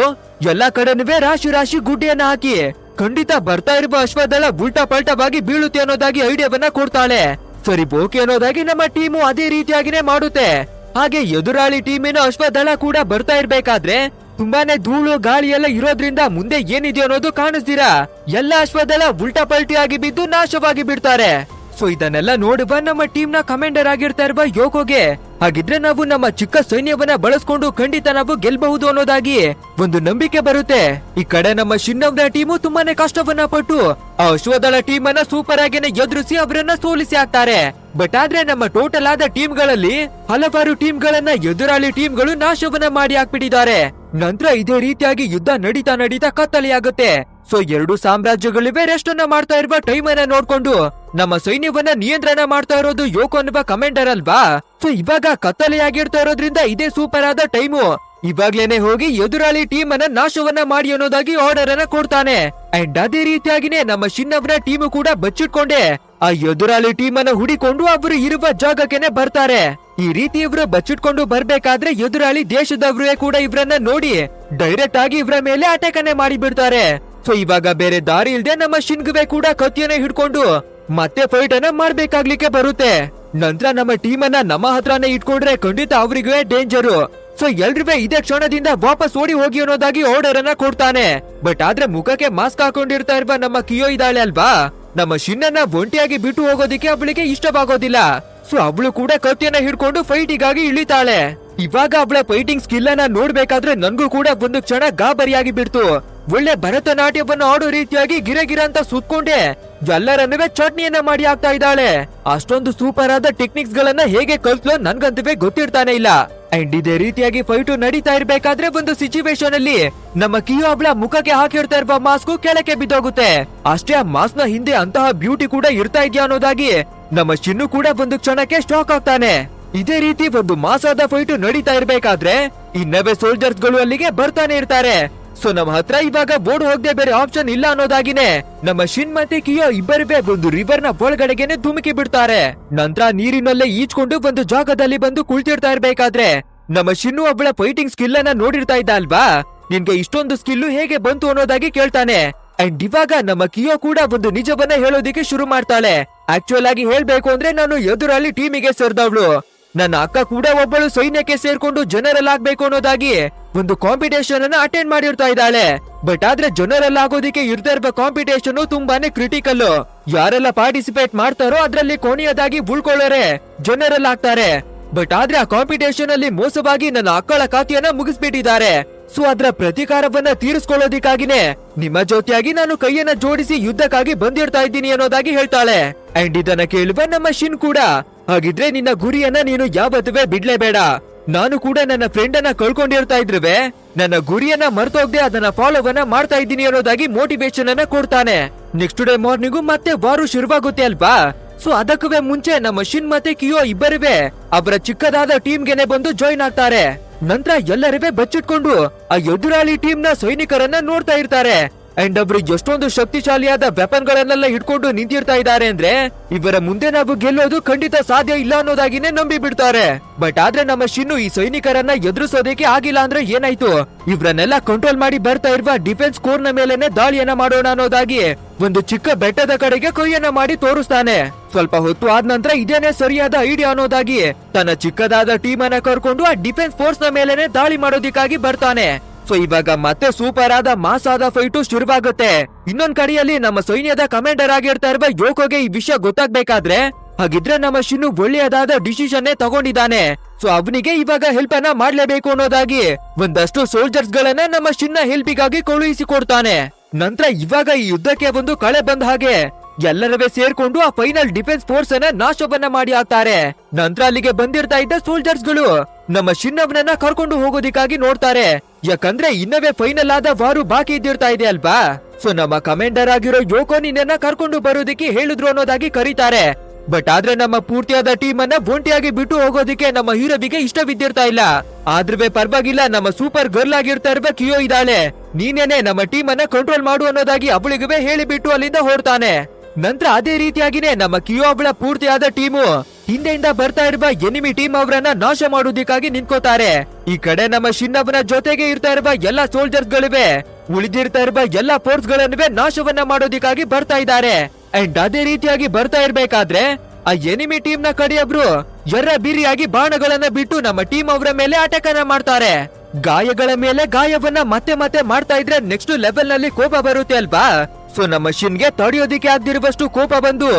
ಎಲ್ಲಾ ಕಡೆನೂ ರಾಶಿ ರಾಶಿ ಗುಡ್ಡೆಯನ್ನ ಹಾಕಿ ಖಂಡಿತ ಬರ್ತಾ ಇರುವ ಅಶ್ವದಳ ಉಲ್ಟಾ ಪಲ್ಟವಾಗಿ ಬೀಳುತ್ತೆ ಅನ್ನೋದಾಗಿ ಐಡಿಯಾವನ್ನ ಕೊಡ್ತಾಳೆ. ಸರಿ ಬೋಕೆ ಅನ್ನೋದಾಗಿ ನಮ್ಮ ಟೀಮು ಅದೇ ರೀತಿಯಾಗಿನೇ ಮಾಡುತ್ತೆ. ಹಾಗೆ ಎದುರಾಳಿ ಟೀಮಿನ ಅಶ್ವದಳ ಕೂಡ ಬರ್ತಾ ಇರ್ಬೇಕಾದ್ರೆ ತುಂಬಾನೇ ಧೂಳು ಗಾಳಿ ಎಲ್ಲ ಇರೋದ್ರಿಂದ ಮುಂದೆ ಏನಿದೆ ಅನ್ನೋದು ಕಾಣಿಸ್ತೀರಾ? ಎಲ್ಲ ಅಶ್ವದಳ ಉಲ್ಟಾ ಪಲ್ಟಿ ಆಗಿ ಬಿದ್ದು ನಾಶವಾಗಿ ಬಿಡ್ತಾರೆ. ಸೊ ಇದನ್ನೆಲ್ಲ ನೋಡುವ ನಮ್ಮ ಟೀಮ್ನ ಕಮಾಂಡರ್ ಆಗಿರ್ತಾ ಇರುವ ಯೋಗೋಗೆ ಹಾಗಿದ್ರೆ ನಾವು ನಮ್ಮ ಚಿಕ್ಕ ಸೈನ್ಯವನ್ನ ಬಳಸ್ಕೊಂಡು ಖಂಡಿತ ನಾವು ಗೆಲ್ಬಹುದು ಅನ್ನೋದಾಗಿ ಒಂದು ನಂಬಿಕೆ ಬರುತ್ತೆ. ಈ ಕಡೆ ನಮ್ಮ ಶಿನ್ನವ್ರ ಟೀಮು ತುಂಬಾನೇ ಕಷ್ಟವನ್ನ ಪಟ್ಟು ಆ ಅಶ್ವದಳ ಟೀಮ್ ಅನ್ನ ಸೂಪರ್ ಆಗಿನೇ ಎದುರಿಸಿ ಅವರನ್ನ ಸೋಲಿಸಿ ಹಾಕ್ತಾರೆ. ಬಟ್ ಆದ್ರೆ ನಮ್ಮ ಟೋಟಲ್ ಆದ ಟೀಮ್ಗಳಲ್ಲಿ ಹಲವಾರು ಟೀಮ್ ಗಳನ್ನ ಎದುರಾಳಿ ಟೀಮ್ಗಳು ನಾಶವನ್ನ ಮಾಡಿ ಹಾಕ್ಬಿಟ್ಟಿದ್ದಾರೆ. ನಂತರ ಇದೇ ರೀತಿಯಾಗಿ ಯುದ್ಧ ನಡೀತಾ ನಡೀತಾ ಕತ್ತಲೆಯಾಗುತ್ತೆ. ಸೊ ಎರಡು ಸಾಮ್ರಾಜ್ಯಗಳಿವೆ ರೆಸ್ಟ್ ಅನ್ನ ಮಾಡ್ತಾ ಇರುವ ಟೈಮ್ ಅನ್ನ ನೋಡ್ಕೊಂಡು ನಮ್ಮ ಸೈನ್ಯವನ್ನ ನಿಯಂತ್ರಣ ಮಾಡ್ತಾ ಇರೋದು ಯೋಕೋ ಅನ್ನುವ ಕಮಾಂಡರ್ ಅಲ್ವಾ? ಸೊ ಇವಾಗ ಕತ್ತಲೆಯಾಗಿರ್ತಾ ಇರೋದ್ರಿಂದ ಇದೇ ಸೂಪರ್ ಆದ ಟೈಮು ಇವಾಗ್ಲೇನೆ ಹೋಗಿ ಎದುರಾಳಿ ಟೀಮ್ ಅನ್ನ ನಾಶವನ್ನ ಮಾಡಿ ಅನ್ನೋದಾಗಿ ಆರ್ಡರ್ ಅನ್ನ ಕೊಡ್ತಾನೆ. ಅಂಡ್ ಅದೇ ರೀತಿಯಾಗಿನೇ ನಮ್ಮ ಶಿನ್ನವ್ರ ಟೀಮ್ ಕೂಡ ಬಚ್ಚಿಟ್ಕೊಂಡೆ. ಆ ಎದುರಾಳಿ ಟೀಮ್ ಅನ್ನ ಹುಡಿಕೊಂಡು ಅವರು ಇರುವ ಜಾಗಕ್ಕೆನೆ ಬರ್ತಾರೆ. ಈ ರೀತಿ ಇವರು ಬಚ್ಚಿಟ್ಕೊಂಡು ಬರ್ಬೇಕಾದ್ರೆ ಎದುರಾಳಿ ದೇಶದವ್ರೇ ಕೂಡ ಇವ್ರನ್ನ ನೋಡಿ ಡೈರೆಕ್ಟ್ ಆಗಿ ಇವರ ಮೇಲೆ ಅಟ್ಯಾಕ್ ಅನ್ನೇ ಮಾಡಿ ಬಿಡ್ತಾರೆ ಸೊ ಇವಾಗ ಬೇರೆ ದಾರಿ ಇಲ್ದೆ ನಮ್ಮ ಶಿನ್ಗುವೆ ಕೂಡ ಕತ್ತಿಯನ್ನ ಹಿಡ್ಕೊಂಡು ಮತ್ತೆ ಫೈಟ್ ಅನ್ನ ಮಾಡ್ಬೇಕಾಗ್ಲಿಕ್ಕೆ ಬರುತ್ತೆ. ನಂತರ ನಮ್ಮ ಟೀಮ್ ಅನ್ನ ನಮ್ಮ ಹತ್ರನೇ ಇಟ್ಕೊಂಡ್ರೆ ಖಂಡಿತ ಅವ್ರಿಗೂ ಡೇಂಜರು ಸೊ ಎಲ್ರಿವೆ ಇದೇ ಕ್ಷಣದಿಂದ ವಾಪಸ್ ಓಡಿ ಹೋಗಿ ಅನ್ನೋದಾಗಿ ಆರ್ಡರ್ ಅನ್ನ ಕೊಡ್ತಾನೆ. ಬಟ್ ಆದ್ರೆ ಮುಖಕ್ಕೆ ಮಾಸ್ಕ್ ಹಾಕೊಂಡಿರ್ತಾ ಇರುವ ನಮ್ಮ ಕಿಯೋ ಇದ್ದಾಳೆ ಅಲ್ವಾ? ನಮ್ಮ ಶಿನ್ನನ್ನ ಒಂಟಿಯಾಗಿ ಬಿಟ್ಟು ಹೋಗೋದಿಕ್ಕೆ ಅವಳಿಗೆ ಇಷ್ಟವಾಗೋದಿಲ್ಲ. ಸೊ ಅವಳು ಕೂಡ ಕತ್ತಿಯನ್ನ ಹಿಡ್ಕೊಂಡು ಫೈಟಿಗಾಗಿ ಇಳಿತಾಳೆ. ಇವಾಗ ಅವಳ ಫೈಟಿಂಗ್ ಸ್ಕಿಲ್ ಅನ್ನ ನೋಡ್ಬೇಕಾದ್ರೆ ನನ್ಗೂ ಕೂಡ ಒಂದು ಕ್ಷಣ ಗಾಬರಿಯಾಗಿ ಬಿಡ್ತು. ಒಳ್ಳೆ ಭರತನಾಟ್ಯವನ್ನು ಆಡೋ ರೀತಿಯಾಗಿ ಗಿರಗಿರ ಅಂತ ಸುತ್ಕೊಂಡೆ. ಎಲ್ಲರನ್ನುವೆ ಚಟ್ನಿಯನ್ನ ಮಾಡಿ ಹಾಕ್ತಾ ಇದ್ದಾಳೆ. ಅಷ್ಟೊಂದು ಸೂಪರ್ ಆದ ಟೆಕ್ನಿಕ್ಸ್ ಗಳನ್ನ ಹೇಗೆ ಕಲ್ತ್ಲೋ ನನ್ಗಂತವೇ ಗೊತ್ತಿರ್ತಾನೆ ಇಲ್ಲ. ಅಂಡ್ ಇದೇ ರೀತಿಯಾಗಿ ಫೈಟು ನಡೀತಾ ಇರ್ಬೇಕಾದ್ರೆ ಒಂದು ಸಿಚುವೇಶನ್ ಅಲ್ಲಿ ನಮ್ಮ ಕಿಯೋ ಅವಳ ಮುಖಕ್ಕೆ ಹಾಕಿರ್ತಾ ಇರುವ ಮಾಸ್ಕ್ ಕೆಳಕ್ಕೆ ಬಿದ್ದೋಗುತ್ತೆ. ಅಷ್ಟೇ ಆ ಮಾಸ್ಕ್ನ ಹಿಂದೆ ಅಂತಹ ಬ್ಯೂಟಿ ಕೂಡ ಇರ್ತಾ ಇದೆಯಾ ಅನ್ನೋದಾಗಿ ನಮ್ಮ ಚಿನ್ನು ಕೂಡ ಒಂದು ಕ್ಷಣಕ್ಕೆ ಸ್ಟಾಕ್ ಆಗ್ತಾನೆ. ಇದೇ ರೀತಿ ಒಂದು ಮಾಸಾದ ಫೈಟು ನಡೀತಾ ಇರ್ಬೇಕಾದ್ರೆ ಇನ್ನವೇ ಸೋಲ್ಜರ್ಸ್ಗಳು ಅಲ್ಲಿಗೆ ಬರ್ತಾನೆ ಇರ್ತಾರೆ. ಸೊ ನಮ್ಮ ಹತ್ರ ಇವಾಗ ಬೋರ್ಡ್ ಹೋಗದೆ ಬೇರೆ ಆಪ್ಷನ್ ಇಲ್ಲ ಅನ್ನೋದಾಗಿನೇ ನಮ್ಮ ಶಿನ್ ಮತ್ತೆ ಕಿಯೋ ಇಬ್ಬರುವೆ ಒಂದು ರಿವರ್ನ ಒಳಗಡೆಗೆನೆ ಧುಮುಕಿ ಬಿಡ್ತಾರೆ. ನಂತರ ನೀರಿನಲ್ಲೇ ಈಚ್ಕೊಂಡು ಒಂದು ಜಾಗದಲ್ಲಿ ಬಂದು ಕುಳಿತಿರ್ತಾ ಇರ್ಬೇಕಾದ್ರೆ ನಮ್ಮ ಶಿನ್ನು ಒಬ್ಬಳ ಫೈಟಿಂಗ್ ಸ್ಕಿಲ್ ಅನ್ನ ನೋಡಿರ್ತಾ ಇದ್ದ ಅಲ್ವಾ? ನಿನ್ಗೆ ಇಷ್ಟೊಂದು ಸ್ಕಿಲ್ಲು ಹೇಗೆ ಬಂತು ಅನ್ನೋದಾಗಿ ಕೇಳ್ತಾನೆ. ಅಂಡ್ ಇವಾಗ ನಮ್ಮ ಕಿಯೋ ಕೂಡ ಒಂದು ನಿಜವನ್ನ ಹೇಳೋದಿಕ್ಕೆ ಶುರು ಮಾಡ್ತಾಳೆ. ಆಕ್ಚುಯಲ್ ಆಗಿ ಹೇಳ್ಬೇಕು ಅಂದ್ರೆ ನಾನು ಎದುರಲ್ಲಿ ಟೀಮಿಗೆ ಸೇರ್ದವಳು. ನನ್ನ ಅಕ್ಕ ಕೂಡ ಒಬ್ಬಳು ಸೈನ್ಯಕ್ಕೆ ಸೇರ್ಕೊಂಡು ಜನರಲ್ ಆಗ್ಬೇಕು ಅನ್ನೋದಾಗಿ ಒಂದು ಕಾಂಪಿಟೇಷನ್ ಅನ್ನ ಅಟೆಂಡ್ ಮಾಡಿರ್ತಾ ಇದ್ದಾಳೆ. ಬಟ್ ಆದ್ರೆ ಜನರಲ್ ಆಗೋದಿಕ್ಕೆ ಇರ್ತಾ ಇರುವ ಕಾಂಪಿಟೇಷನ್ ತುಂಬಾನೇ ಕ್ರಿಟಿಕಲ್ ಯಾರೆಲ್ಲ ಪಾರ್ಟಿಸಿಪೇಟ್ ಮಾಡ್ತಾರೋ ಅದ್ರಲ್ಲಿ ಕೊನೆಯದಾಗಿ ಉಳ್ಕೊಳ್ಳೋರೆ ಜನರಲ್ ಆಗ್ತಾರೆ ಬಟ್ ಆದ್ರೆ ಆ ಕಾಂಪಿಟೇಷನ್ ಅಲ್ಲಿ ಮೋಸವಾಗಿ ನನ್ನ ಅಕ್ಕಳ ಖಾತೆಯನ್ನ ಮುಗಿಸ್ಬಿಟ್ಟಿದ್ದಾರೆ. ಸೊ ಅದ್ರ ಪ್ರತೀಕಾರವನ್ನ ತೀರಿಸ್ಕೊಳ್ಳೋದಿಕ್ಕಾಗಿನೇ ನಿಮ್ಮ ಜೊತೆಯಾಗಿ ನಾನು ಕೈಯನ್ನ ಜೋಡಿಸಿ ಯುದ್ಧಕ್ಕಾಗಿ ಬಂದಿರ್ತಾ ಇದ್ದೀನಿ ಅನ್ನೋದಾಗಿ ಹೇಳ್ತಾಳೆ. ಅಂಡ್ ಇದನ್ನ ಕೇಳುವ ನಮ್ಮ ಶಿನ್ ಕೂಡ ಹಾಗಿದ್ರೆ ನಿನ್ನ ಗುರಿಯನ್ನ ನೀನು ಯಾವತ್ತೂ ಬಿಡ್ಲೇಬೇಡ. ನಾನು ಕೂಡ ನನ್ನ ಫ್ರೆಂಡ್ ಅನ್ನ ಕಳ್ಕೊಂಡಿರ್ತಾ ಇದ್ರುವೆ. ನನ್ನ ಗುರಿಯನ್ನ ಮರ್ತೋಗ್ದೆ ಅದನ್ನ ಫಾಲೋವನ್ನ ಮಾಡ್ತಾ ಇದ್ದೀನಿ ಅನ್ನೋದಾಗಿ ಮೋಟಿವೇಶನ್ ಅನ್ನ ಕೊಡ್ತಾನೆ. ನೆಕ್ಸ್ಟ್ ಡೇ ಮಾರ್ನಿಂಗು ಮತ್ತೆ ವಾರು ಶುರುವಾಗುತ್ತೆ ಅಲ್ವಾ? ಸೊ ಅದಕ್ಕೂ ಮುಂಚೆ ನಮ್ಮ ಶಿನ್ ಮತ್ತೆ ಕಿಯೋ ಇಬ್ಬರಿವೆ. ಅವರ ಚಿಕ್ಕದಾದ ಟೀಮ್ಗೆನೆ ಬಂದು ಜಾಯಿನ್ ಆಗ್ತಾರೆ. ನಂತರ ಎಲ್ಲರಿವೆ ಬಚ್ಚಿಟ್ಕೊಂಡು ಆ ಎದುರಾಳಿ ಟೀಮ್ನ ಸೈನಿಕರನ್ನ ನೋಡ್ತಾ ಇರ್ತಾರೆ. ಅಂಡ್ ಅವರು ಎಷ್ಟೊಂದು ಶಕ್ತಿಶಾಲಿಯಾದ ವೆಪನ್ ಗಳನ್ನೆಲ್ಲ ಹಿಡ್ಕೊಂಡು ನಿಂತಿರ್ತಾ ಇದ್ದಾರೆ ಅಂದ್ರೆ, ಇವರ ಮುಂದೆ ನಾವು ಗೆಲ್ಲೋದು ಖಂಡಿತ ಸಾಧ್ಯ ಇಲ್ಲ ಅನ್ನೋದಾಗಿನೇ ನಂಬಿ ಬಿಡ್ತಾರೆ. ಬಟ್ ಆದ್ರೆ ನಮ್ಮ ಶಿನ್ನು ಈ ಸೈನಿಕರನ್ನ ಎದುರಿಸೋದಕ್ಕೆ ಆಗಿಲ್ಲ ಅಂದ್ರೆ ಏನಾಯ್ತು? ಇವ್ರನ್ನೆಲ್ಲ ಕಂಟ್ರೋಲ್ ಮಾಡಿ ಬರ್ತಾ ಇರುವ ಡಿಫೆನ್ಸ್ ಕೋರ್ನ ಮೇಲೆನೆ ದಾಳಿಯನ್ನ ಮಾಡೋಣ ಅನ್ನೋದಾಗಿ ಒಂದು ಚಿಕ್ಕ ಬೆಟ್ಟದ ಕಡೆಗೆ ಕೈಯನ್ನ ಮಾಡಿ ತೋರಿಸ್ತಾನೆ. ಸ್ವಲ್ಪ ಹೊತ್ತು ಆದ ನಂತರ ಇದೇನೆ ಸರಿಯಾದ ಐಡಿಯಾ ಅನ್ನೋದಾಗಿ ತನ್ನ ಚಿಕ್ಕದಾದ ಟೀಮ್ ಅನ್ನ ಕರ್ಕೊಂಡು ಆ ಡಿಫೆನ್ಸ್ ಫೋರ್ಸ್ನ ಮೇಲೆನೆ ದಾಳಿ ಮಾಡೋದಿಕ್ಕಾಗಿ ಬರ್ತಾನೆ. ಸೊ ಇವಾಗ ಮತ್ತೆ ಸೂಪರ್ ಆದ ಮಾಸ್ ಆದ ಫೈಟು ಶುರುವಾಗುತ್ತೆ. ಇನ್ನೊಂದ್ ಕಡೆಯಲ್ಲಿ ನಮ್ಮ ಸೈನ್ಯದ ಕಮಾಂಡರ್ ಆಗಿರ್ತಾ ಇರುವ ಯೋಕೋಗೆ ಈ ವಿಷಯ ಗೊತ್ತಾಗ್ಬೇಕಾದ್ರೆ, ಹಾಗಿದ್ರೆ ನಮ್ಮ ಶಿನ್ನು ಒಳ್ಳೆಯದಾದ ಡಿಸಿಷನ್ ತಗೊಂಡಿದ್ದಾನೆ. ಸೊ ಅವನಿಗೆ ಇವಾಗ ಹೆಲ್ಪ್ ಅನ್ನ ಮಾಡ್ಲೇಬೇಕು ಅನ್ನೋದಾಗಿ ಒಂದಷ್ಟು ಸೋಲ್ಜರ್ಸ್ ಗಳನ್ನ ನಮ್ಮ ಶಿನ್ನ ಹೆಲ್ಪಿಗಾಗಿ ಕಳುಹಿಸಿ ಕೊಡ್ತಾನೆ ನಂತರ ಇವಾಗ ಈ ಯುದ್ಧಕ್ಕೆ ಒಂದು ಕಳೆ ಬಂದ ಹಾಗೆ ಎಲ್ಲರವೇ ಸೇರ್ಕೊಂಡು ಆ ಫೈನಲ್ ಡಿಫೆನ್ಸ್ ಫೋರ್ಸ್ ಅನ್ನ ನಾಶವನ್ನ ಮಾಡಿ ಹಾಕ್ತಾರೆ. ನಂತರ ಅಲ್ಲಿಗೆ ಬಂದಿರ್ತಾ ಇದ್ದ ಸೋಲ್ಜರ್ಸ್ಗಳು ನಮ್ಮ ಶಿನ್ನವನನ್ನ ಕರ್ಕೊಂಡು ಹೋಗೋದಿಕ್ಕಾಗಿ ನೋಡ್ತಾರೆ. ಯಾಕಂದ್ರೆ ಇನ್ನವೇ ಫೈನಲ್ ಆದ ವಾರು ಬಾಕಿ ಇದ್ದಿರ್ತಾ ಇದೆ ಅಲ್ವಾ? ಸೊ ನಮ್ಮ ಕಮಾಂಡರ್ ಆಗಿರೋ ಯೋಕೋ ನಿನ್ನ ಕರ್ಕೊಂಡು ಬರೋದಿಕ್ಕೆ ಹೇಳಿದ್ರು ಅನ್ನೋದಾಗಿ ಕರೀತಾರೆ. ಬಟ್ ಆದ್ರೆ ನಮ್ಮ ಪೂರ್ತಿಯಾದ ಟೀಮ್ ಅನ್ನ ಒಂಟಿಯಾಗಿ ಬಿಟ್ಟು ಹೋಗೋದಿಕ್ಕೆ ನಮ್ಮ ಹೀರೋವಿಗೆ ಇಷ್ಟವಿದ್ದಿರ್ತಾ ಇಲ್ಲ. ಆದ್ರೂ ಪರವಾಗಿಲ್ಲ, ನಮ್ಮ ಸೂಪರ್ ಗರ್ಲ್ ಆಗಿರ್ತಾ ಇರುವ ಕಿಯೋ ಇದ್ದಾಳೆ. ನೀನೇನೆ ನಮ್ಮ ಟೀಮ್ ಅನ್ನ ಕಂಟ್ರೋಲ್ ಮಾಡು ಅನ್ನೋದಾಗಿ ಅವಳಿಗೂ ಹೇಳಿಬಿಟ್ಟು ಅಲ್ಲಿಂದ ಹೊರಡ್ತಾನೆ. ನಂತರ ಅದೇ ರೀತಿಯಾಗಿನೇ ನಮ್ಮ ಕಿಯೋ ಪೂರ್ತಿಯಾದ ಟೀಮು. ಹಿಂದೆಯಿಂದ ಬರ್ತಾ ಇರುವ ಎನಿಮಿ ಟೀಮ್ ಅವರನ್ನ ನಾಶ ಮಾಡೋದಿಕ್ಕಾಗಿ ನಿಂತ್ಕೋತಾರೆ. ಈ ಕಡೆ ನಮ್ಮ ಶಿನ್ನವನ ಜೊತೆಗೆ ಇರ್ತಾ ಇರುವ ಎಲ್ಲಾ ಸೋಲ್ಜರ್ಸ್ ಗಳಿವೆ ಉಳಿದಿರ್ತಾ ಇರುವ ಎಲ್ಲಾ ಫೋರ್ಸ್ ಗಳನ್ನುವೆ ನಾಶವನ್ನ ಮಾಡೋದಿಕ್ಕಾಗಿ ಬರ್ತಾ ಇದ್ದಾರೆ. ಅಂಡ್ ಅದೇ ರೀತಿಯಾಗಿ ಬರ್ತಾ ಇರ್ಬೇಕಾದ್ರೆ, ಆ ಎನಿಮಿ ಟೀಮ್ನ ಕಡೆಯೊಬ್ರು ಎರ್ರ ಬಿರಿಯಾಗಿ ಬಾಣಗಳನ್ನ ಬಿಟ್ಟು ನಮ್ಮ ಟೀಮ್ ಅವರ ಮೇಲೆ ಅಟ್ಯಾಕ್ ಮಾಡ್ತಾರೆ. ಗಾಯಗಳ ಮೇಲೆ ಗಾಯವನ್ನ ಮತ್ತೆ ಮತ್ತೆ ಮಾಡ್ತಾ ಇದ್ರೆ ನೆಕ್ಸ್ಟ್ ಲೆವೆಲ್ನಲ್ಲಿ ಕೋಪ ಬರುತ್ತೆ ಅಲ್ವಾ? ಸೊ ನಮ್ಮ ಶಿನ್ಗೆ ತಡೆಯೋದಿಕ್ಕೆ ಆಗ್ದಿರುವಷ್ಟು ಕೋಪ ಬಂದು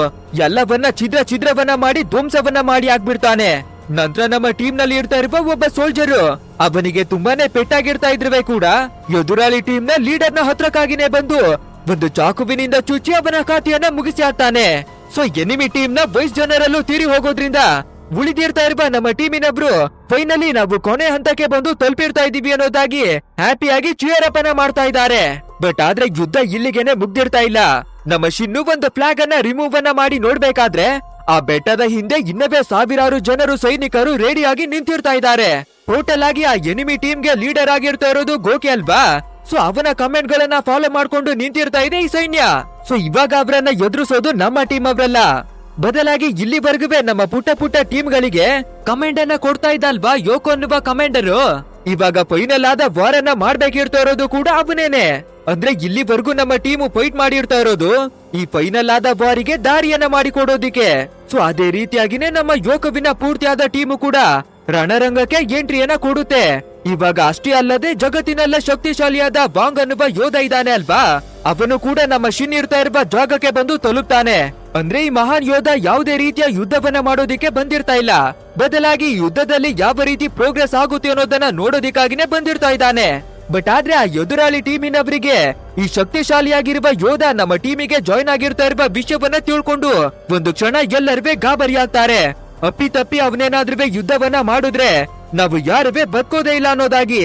ಎಲ್ಲವನ್ನ ಛಿದ್ರ ಛಿದ್ರವನ್ನ ಮಾಡಿ ಧ್ವಂಸವನ್ನ ಮಾಡಿ ಆಗ್ಬಿಡ್ತಾನೆ. ನಂತರ ನಮ್ಮ ಟೀಮ್ನಲ್ಲಿ ಇರ್ತಾ ಇರುವ ಒಬ್ಬ ಸೋಲ್ಜರ್, ಅವನಿಗೆ ತುಂಬಾನೇ ಪೆಟ್ಟಾಗಿರ್ತಾ ಇದ್ರವೆ ಕೂಡ. ಎದುರಾಳಿ ಟೀಮ್ನ ಲೀಡರ್ನ ಹತ್ರಕ್ಕಾಗಿನೇ ಬಂದು ಒಂದು ಚಾಕುವಿನಿಂದ ಚುಚ್ಚಿ ಅವನ ಖಾತೆಯನ್ನ ಮುಗಿಸಿ ಹಾಕ್ತಾನೆ. ಸೊ ಎನಿಮಿ ಟೀಮ್ನ ವೈಸ್ ಜನರಲ್ಲೂ ತೀರಿ ಹೋಗೋದ್ರಿಂದ ಉಳಿದಿರ್ತಾ ಇರುವ ನಮ್ಮ ಟೀಮಿನಬ್ರು ಫೈನಲಿ ನಾವು ಕೊನೆ ಹಂತಕ್ಕೆ ಬಂದು ತಲುಪಿರ್ತಾ ಇದೀವಿ ಅನ್ನೋದಾಗಿ ಹ್ಯಾಪಿಯಾಗಿ ಅನ್ನ ಮಾಡ್ತಾ ಇದ್ದಾರೆ. ಬಟ್ ಆದ್ರೆ ಯುದ್ಧ ಇಲ್ಲಿಗೆನೆ ಮುಗ್ದಿರ್ತಾ ಇಲ್ಲ. ನಮ್ಮ ಶಿನ್ನು ಒಂದು ಫ್ಲಾಗ್ ಅನ್ನ ರಿಮೂವ್ ಅನ್ನ ಮಾಡಿ ನೋಡ್ಬೇಕಾದ್ರೆ, ಆ ಬೆಟ್ಟದ ಹಿಂದೆ ಇನ್ನವೇ ಸಾವಿರಾರು ಜನರು ಸೈನಿಕರು ರೆಡಿಯಾಗಿ ನಿಂತಿರ್ತಾ ಇದ್ದಾರೆ. ಟೋಟಲ್ ಆಗಿ ಆ ಎನಿಮಿ ಟೀಮ್ಗೆ ಲೀಡರ್ ಆಗಿರ್ತಾ ಇರೋದು ಗೋಕಿ ಅಲ್ವಾ? ಸೊ ಅವನ ಕಮೆಂಟ್ ಗಳನ್ನ ಫಾಲೋ ಮಾಡ್ಕೊಂಡು ನಿಂತಿರ್ತಾ ಇದೆ ಈ ಸೈನ್ಯ. ಸೊ ಇವಾಗ ಅವರನ್ನ ಎದುರಿಸೋದು ನಮ್ಮ ಟೀಮ್ ಅವರಲ್ಲ. ಬದಲಾಗಿ ಇಲ್ಲಿವರೆಗೂ ನಮ್ಮ ಪುಟ್ಟ ಪುಟ್ಟ ಟೀಮ್ ಗಳಿಗೆ ಅನ್ನ ಕೊಡ್ತಾ ಇದ್ದಲ್ವಾ ಯೋಕೋ ಅನ್ನುವ ಕಮೆಂಡರು ಇವಾಗ ಫೈನಲ್ ಆದ ವಾರನ್ನ ಮಾಡ್ಬೇಕಿರ್ತಾ ಇರೋದು ಕೂಡ ಅವನೇನೆ. ಅಂದ್ರೆ ಇಲ್ಲಿವರೆಗೂ ನಮ್ಮ ಟೀಮು ಫೈಟ್ ಮಾಡಿರ್ತಾ ಇರೋದು? ಈ ಫೈನಲ್ ಆದ ಬಾರಿಗೆ ದಾರಿಯನ್ನ ಮಾಡಿಕೊಡೋದಿಕ್ಕೆ. ಸೊ ಅದೇ ರೀತಿಯಾಗಿನೇ ನಮ್ಮ ಯೋಕವಿನ ಪೂರ್ತಿಯಾದ ಟೀಮು ಕೂಡ ರಣರಂಗಕ್ಕೆ ಎಂಟ್ರಿಯನ್ನ ಕೊಡುತ್ತೆ. ಇವಾಗ ಅಷ್ಟೇ ಅಲ್ಲದೆ ಜಗತ್ತಿನಲ್ಲ ಶಕ್ತಿಶಾಲಿಯಾದ ಬಾಂಗ್ ಅನ್ನುವ ಯೋಧ ಇದ್ದಾನೆ ಅಲ್ವಾ? ಅವನು ಕೂಡ ನಮ್ಮ ಶಿನ್ ಇರ್ತಾ ಇರುವ ಜಾಗಕ್ಕೆ ಬಂದು ತಲುಪ್ತಾನೆ. ಅಂದ್ರೆ ಈ ಮಹಾನ್ ಯೋಧ ಯಾವುದೇ ರೀತಿಯ ಯುದ್ಧವನ್ನ ಮಾಡೋದಿಕ್ಕೆ ಬಂದಿರ್ತಾ ಇಲ್ಲ. ಬದಲಾಗಿ ಯುದ್ಧದಲ್ಲಿ ಯಾವ ರೀತಿ ಪ್ರೋಗ್ರೆಸ್ ಆಗುತ್ತೆ ಅನ್ನೋದನ್ನ ನೋಡೋದಿಕ್ಕಾಗಿನೇ ಬಂದಿರ್ತಾ ಇದ್ದಾನೆ. ಬಟ್ ಆದ್ರೆ ಆ ಎದುರಾಳಿ ಟೀಮಿನವರಿಗೆ ಈ ಶಕ್ತಿಶಾಲಿಯಾಗಿರುವ ಯೋಧ ನಮ್ಮ ಟೀಮಿಗೆ ಜಾಯ್ನ್ ಆಗಿರ್ತಾ ಇರುವ ವಿಷಯವನ್ನ ತಿಳ್ಕೊಂಡು ಒಂದು ಕ್ಷಣ ಎಲ್ಲರೂ ಗಾಬರಿ ಆಗ್ತಾರೆ. ಅಪ್ಪಿ ತಪ್ಪಿ ಅವನೇನಾದ್ರೂ ಯುದ್ಧವನ್ನ ಮಾಡಿದ್ರೆ ನಾವು ಯಾರುವೆ ಬದುಕೋದೇ ಇಲ್ಲ ಅನ್ನೋದಾಗಿ.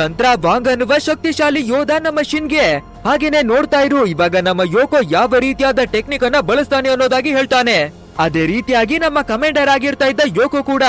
ನಂತರ ವಾಂಗ್ ಅನ್ನುವ ಶಕ್ತಿಶಾಲಿ ಯೋಧ ನಮ್ಮ ಶಿನ್ಗೆ ಹಾಗೇನೆ ನೋಡ್ತಾ ಇರು, ಇವಾಗ ನಮ್ಮ ಯೋಕೋ ಯಾವ ರೀತಿಯಾದ ಟೆಕ್ನಿಕ್ ಅನ್ನ ಬಳಸ್ತಾನೆ ಅನ್ನೋದಾಗಿ ಹೇಳ್ತಾನೆ. ಅದೇ ರೀತಿಯಾಗಿ ನಮ್ಮ ಕಮಾಂಡರ್ ಆಗಿರ್ತಾ ಇದ್ದ ಯೋಕೋ ಕೂಡ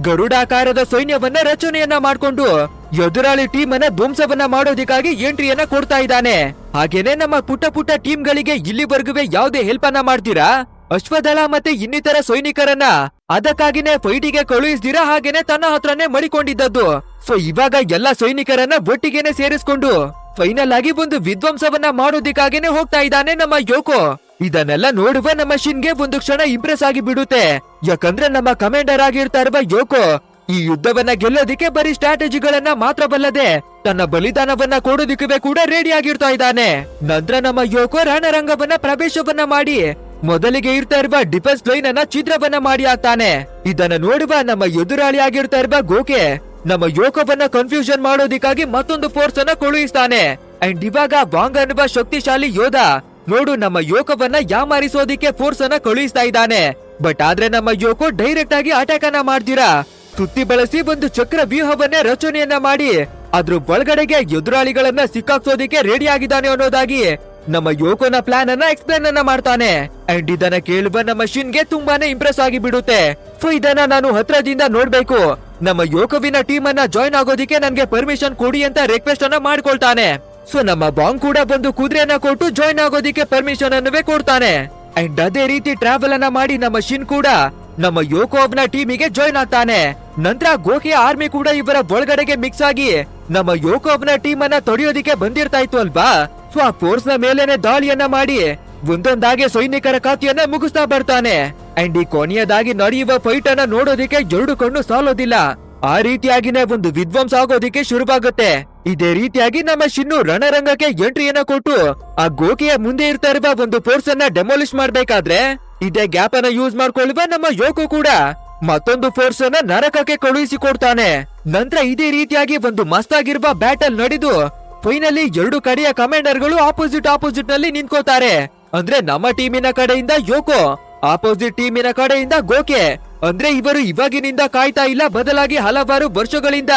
ಗರುಡಾಕಾರದ ಸೈನ್ಯವನ್ನ ರಚನೆಯನ್ನ ಮಾಡ್ಕೊಂಡು ಎದುರಾಳಿ ಟೀಮ್ ಅನ್ನ ಧ್ವಂಸವನ್ನ ಮಾಡೋದಕ್ಕಾಗಿ ಎಂಟ್ರಿಯನ್ನ ಕೊಡ್ತಾ ಇದ್ದಾನೆ. ಹಾಗೇನೆ ನಮ್ಮ ಪುಟ್ಟ ಪುಟ್ಟ ಟೀಮ್ ಗಳಿಗೆ ಇಲ್ಲಿವರೆಗೂ ಯಾವುದೇ ಹೆಲ್ಪ್ ಅನ್ನ ಮಾಡ್ತೀರಾ? ಅಶ್ವದಳ ಮತ್ತೆ ಇನ್ನಿತರ ಸೈನಿಕರನ್ನ. ಅದಕ್ಕಾಗಿನೇ ಫೈಟಿಗೆ ಕಳುಹಿಸ್ದಿರಾ? ಹಾಗೇನೆ ತನ್ನ ಹತ್ರನೇ ಮಡಿಕೊಂಡಿದ್ದದ್ದು. ಸೊ ಇವಾಗ ಎಲ್ಲ ಸೈನಿಕರನ್ನ ಒಟ್ಟಿಗೆನೆ ಸೇರಿಸ್ಕೊಂಡು ಫೈನಲ್ ಆಗಿ ಒಂದು ವಿಧ್ವಂಸವನ್ನ ಮಾಡೋದಿಕ್ಕಾಗೇನೆ ಹೋಗ್ತಾ ಇದ್ದಾನೆ ನಮ್ಮ ಯೋಕೋ ಇದನ್ನೆಲ್ಲ ನೋಡುವ ನಮ್ಮ ಶಿನ್ಗೆ ಒಂದು ಕ್ಷಣ ಇಂಪ್ರೆಸ್ ಆಗಿ ಬಿಡುತ್ತೆ ಯಾಕಂದ್ರೆ ನಮ್ಮ ಕಮಾಂಡರ್ ಆಗಿರ್ತಾ ಇರುವ ಯೋಕೋ ಈ ಯುದ್ಧವನ್ನ ಗೆಲ್ಲೋದಿಕ್ಕೆ ಬರೀ ಸ್ಟ್ರಾಟಜಿಗಳನ್ನ ಮಾತ್ರ ಬಲ್ಲದೆ ತನ್ನ ಬಲಿದಾನವನ್ನ ಕೊಡೋದಿಕ್ಕೆ ಕೂಡ ರೆಡಿ ಆಗಿರ್ತಾ ಇದ್ದಾನೆ. ನಂತರ ನಮ್ಮ ಯೋಕೋ ರಣರಂಗವನ್ನ ಪ್ರವೇಶವನ್ನ ಮಾಡಿ ಮೊದಲಿಗೆ ಇರ್ತಾ ಇರುವ ಡಿಫೆನ್ಸ್ ಲೈನ್ ಅನ್ನ ಚಿತ್ರವನ್ನ ಮಾಡಿ ಹಾಕ್ತಾನೆ. ಇದನ್ನ ನೋಡುವ ನಮ್ಮ ಎದುರಾಳಿ ಆಗಿರ್ತಾ ಇರುವ ಗೋಕೆ ನಮ್ಮ ಯೋಕವನ್ನ ಕನ್ಫ್ಯೂಷನ್ ಮಾಡೋದಿಕ್ಕಾಗಿ ಮತ್ತೊಂದು ಫೋರ್ಸ್ ಅನ್ನ ಕಳುಹಿಸ್ತಾನೆ. ಅಂಡ್ ಇವಾಗ ವಾಂಗ್ ಅನ್ನುವ ಶಕ್ತಿಶಾಲಿ ಯೋಧ ನೋಡು ನಮ್ಮ ಯೋಕವನ್ನ ಯಾಮಾರಿಸೋದಿಕ್ಕೆ ಫೋರ್ಸ್ ಅನ್ನ ಕಳುಹಿಸ್ತಾ ಇದ್ದಾನೆ. ಬಟ್ ಆದ್ರೆ ನಮ್ಮ ಯೋಕೋ ಡೈರೆಕ್ಟ್ ಆಗಿ ಅಟ್ಯಾಕ್ ಅನ್ನ ಮಾಡ್ತೀರಾ? ಸುತ್ತಿ ಬಳಸಿ ಒಂದು ಚಕ್ರ ವ್ಯೂಹವನ್ನೇ ರಚನೆಯನ್ನ ಮಾಡಿ. ಅದ್ರ ಒಳಗಡೆಗೆ ಎದುರಾಳಿಗಳನ್ನ ಸಿಕ್ಕಾಕ್ಸೋದಿಕ್ಕೆ ರೆಡಿ ಆಗಿದ್ದಾನೆ ಅನ್ನೋದಾಗಿ ನಮ್ಮ ಯೋಗನ ಪ್ಲಾನ್ ಅನ್ನ ಎಕ್ಸ್ಪ್ಲೇನ್ ಅನ್ನ ಮಾಡ್ತಾನೆ. ಅಂಡ್ ಇದನ್ನ ಕೇಳುವ ನಮ್ಮ ಶಿನ್ಗೆ ತುಂಬಾನೇ ಇಂಪ್ರೆಸ್ ಆಗಿ ಬಿಡುತ್ತೆ. ಸೊ ಇದನ್ನ ನಾನು ಹತ್ರದಿಂದ ನೋಡ್ಬೇಕು. ನಮ್ಮ ಯೋಗವಿನ ಟೀಮ್ ಅನ್ನ ಜಾಯ್ನ್ ಆಗೋದಿಕ್ಕೆ ನನ್ಗೆ ಪರ್ಮಿಷನ್ ಕೊಡಿ ಅಂತ ರಿಕ್ವೆಸ್ಟ್ ಅನ್ನ ಮಾಡ್ಕೊಳ್ತಾನೆ. ಸೊ ನಮ್ಮ ಬಾಂಗ್ ಕೂಡ ಬಂದು ಕುದುರೆಯನ್ನ ಕೊಟ್ಟು ಜಾಯ್ನ್ ಆಗೋದಿಕ್ಕೆ ಪರ್ಮಿಷನ್ ಅನ್ನುವೇ ಕೊಡ್ತಾನೆ. ಅಂಡ್ ಅದೇ ರೀತಿ ಟ್ರಾವೆಲ್ ಅನ್ನ ಮಾಡಿ ನಮ್ಮ ಶಿನ್ ಕೂಡ ನಮ್ಮ ಯೋಕೋಬ್ನ ಟೀಮಿಗೆ ಜಾಯ್ನ್ ಆಗ್ತಾನೆ. ನಂತರ ಗೋಕೆ ಆರ್ಮಿ ಕೂಡ ಇವರ ಒಳಗಡೆಗೆ ಮಿಕ್ಸ್ ಆಗಿ ನಮ್ಮ ಯೋಕೋಬ್ನ ಟೀಮ್ ಅನ್ನ ತೊಡೆಯೋದಿಕ್ಕೆ ಬಂದಿರ್ತಾ ಇತ್ತು ಅಲ್ವಾ? ಸೊ ಆ ಫೋರ್ಸ್ನ ಮೇಲೇನೆ ದಾಳಿಯನ್ನ ಮಾಡಿ ಒಂದೊಂದಾಗಿ ಸೈನಿಕರ ಖಾತೆಯನ್ನ ಮುಗಿಸ್ತಾ ಬರ್ತಾನೆ. ಅಂಡ್ ಈ ಕೊನೆಯದಾಗಿ ನಡೆಯುವ ಫೈಟ್ ಅನ್ನ ನೋಡೋದಿಕ್ಕೆ ಎರಡು ಕಣ್ಣು ಸಾಲೋದಿಲ್ಲ. ಆ ರೀತಿಯಾಗಿನೇ ಒಂದು ವಿಧ್ವಂಸ ಆಗೋದಿಕ್ಕೆ ಶುರುವಾಗುತ್ತೆ. ಇದೇ ರೀತಿಯಾಗಿ ನಮ್ಮ ಶಿನ್ನು ರಣರಂಗಕ್ಕೆ ಎಂಟ್ರಿಯನ್ನ ಕೊಟ್ಟು ಆ ಗೋಕಿಯ ಮುಂದೆ ಇರ್ತಾ ಇರುವ ಒಂದು ಫೋರ್ಸ್ ಅನ್ನ ಡೆಮಾಲಿಷ್ ಮಾಡ್ಬೇಕಾದ್ರೆ ಇದೇ ಗ್ಯಾಪ್ ಅನ್ನ ಯೂಸ್ ಮಾಡ್ಕೊಳ್ಳುವ ನಮ್ಮ ಯೋಕು ಕೂಡ ಮತ್ತೊಂದು ಫೋರ್ಸ್ ಅನ್ನ ನರಕಕ್ಕೆ ಕಳುಹಿಸಿ ಕೊಡ್ತಾನೆ. ನಂತರ ಇದೇ ರೀತಿಯಾಗಿ ಒಂದು ಮಸ್ತಾಗಿರುವ ಬ್ಯಾಟಲ್ ನಡೆದು ಫೈನಲಿ ಎರಡು ಕಡೆಯ ಕಮಾಂಡರ್ಗಳು ಆಪೋಸಿಟ್ ಆಪೋಸಿಟ್ನಲ್ಲಿ ನಿಂತ್ಕೋತಾರೆ ಅಂದ್ರೆ ನಮ್ಮ ಟೀಮಿನ ಕಡೆಯಿಂದ ಯೋಕೋ ಆಪೋಸಿಟ್ ಟೀಮಿನ ಕಡೆಯಿಂದ ಗೋಕೆ. ಅಂದ್ರೆ ಇವರು ಇವಾಗಿನಿಂದ ಕಾಯ್ತಾ ಇಲ್ಲ, ಬದಲಾಗಿ ಹಲವಾರು ವರ್ಷಗಳಿಂದ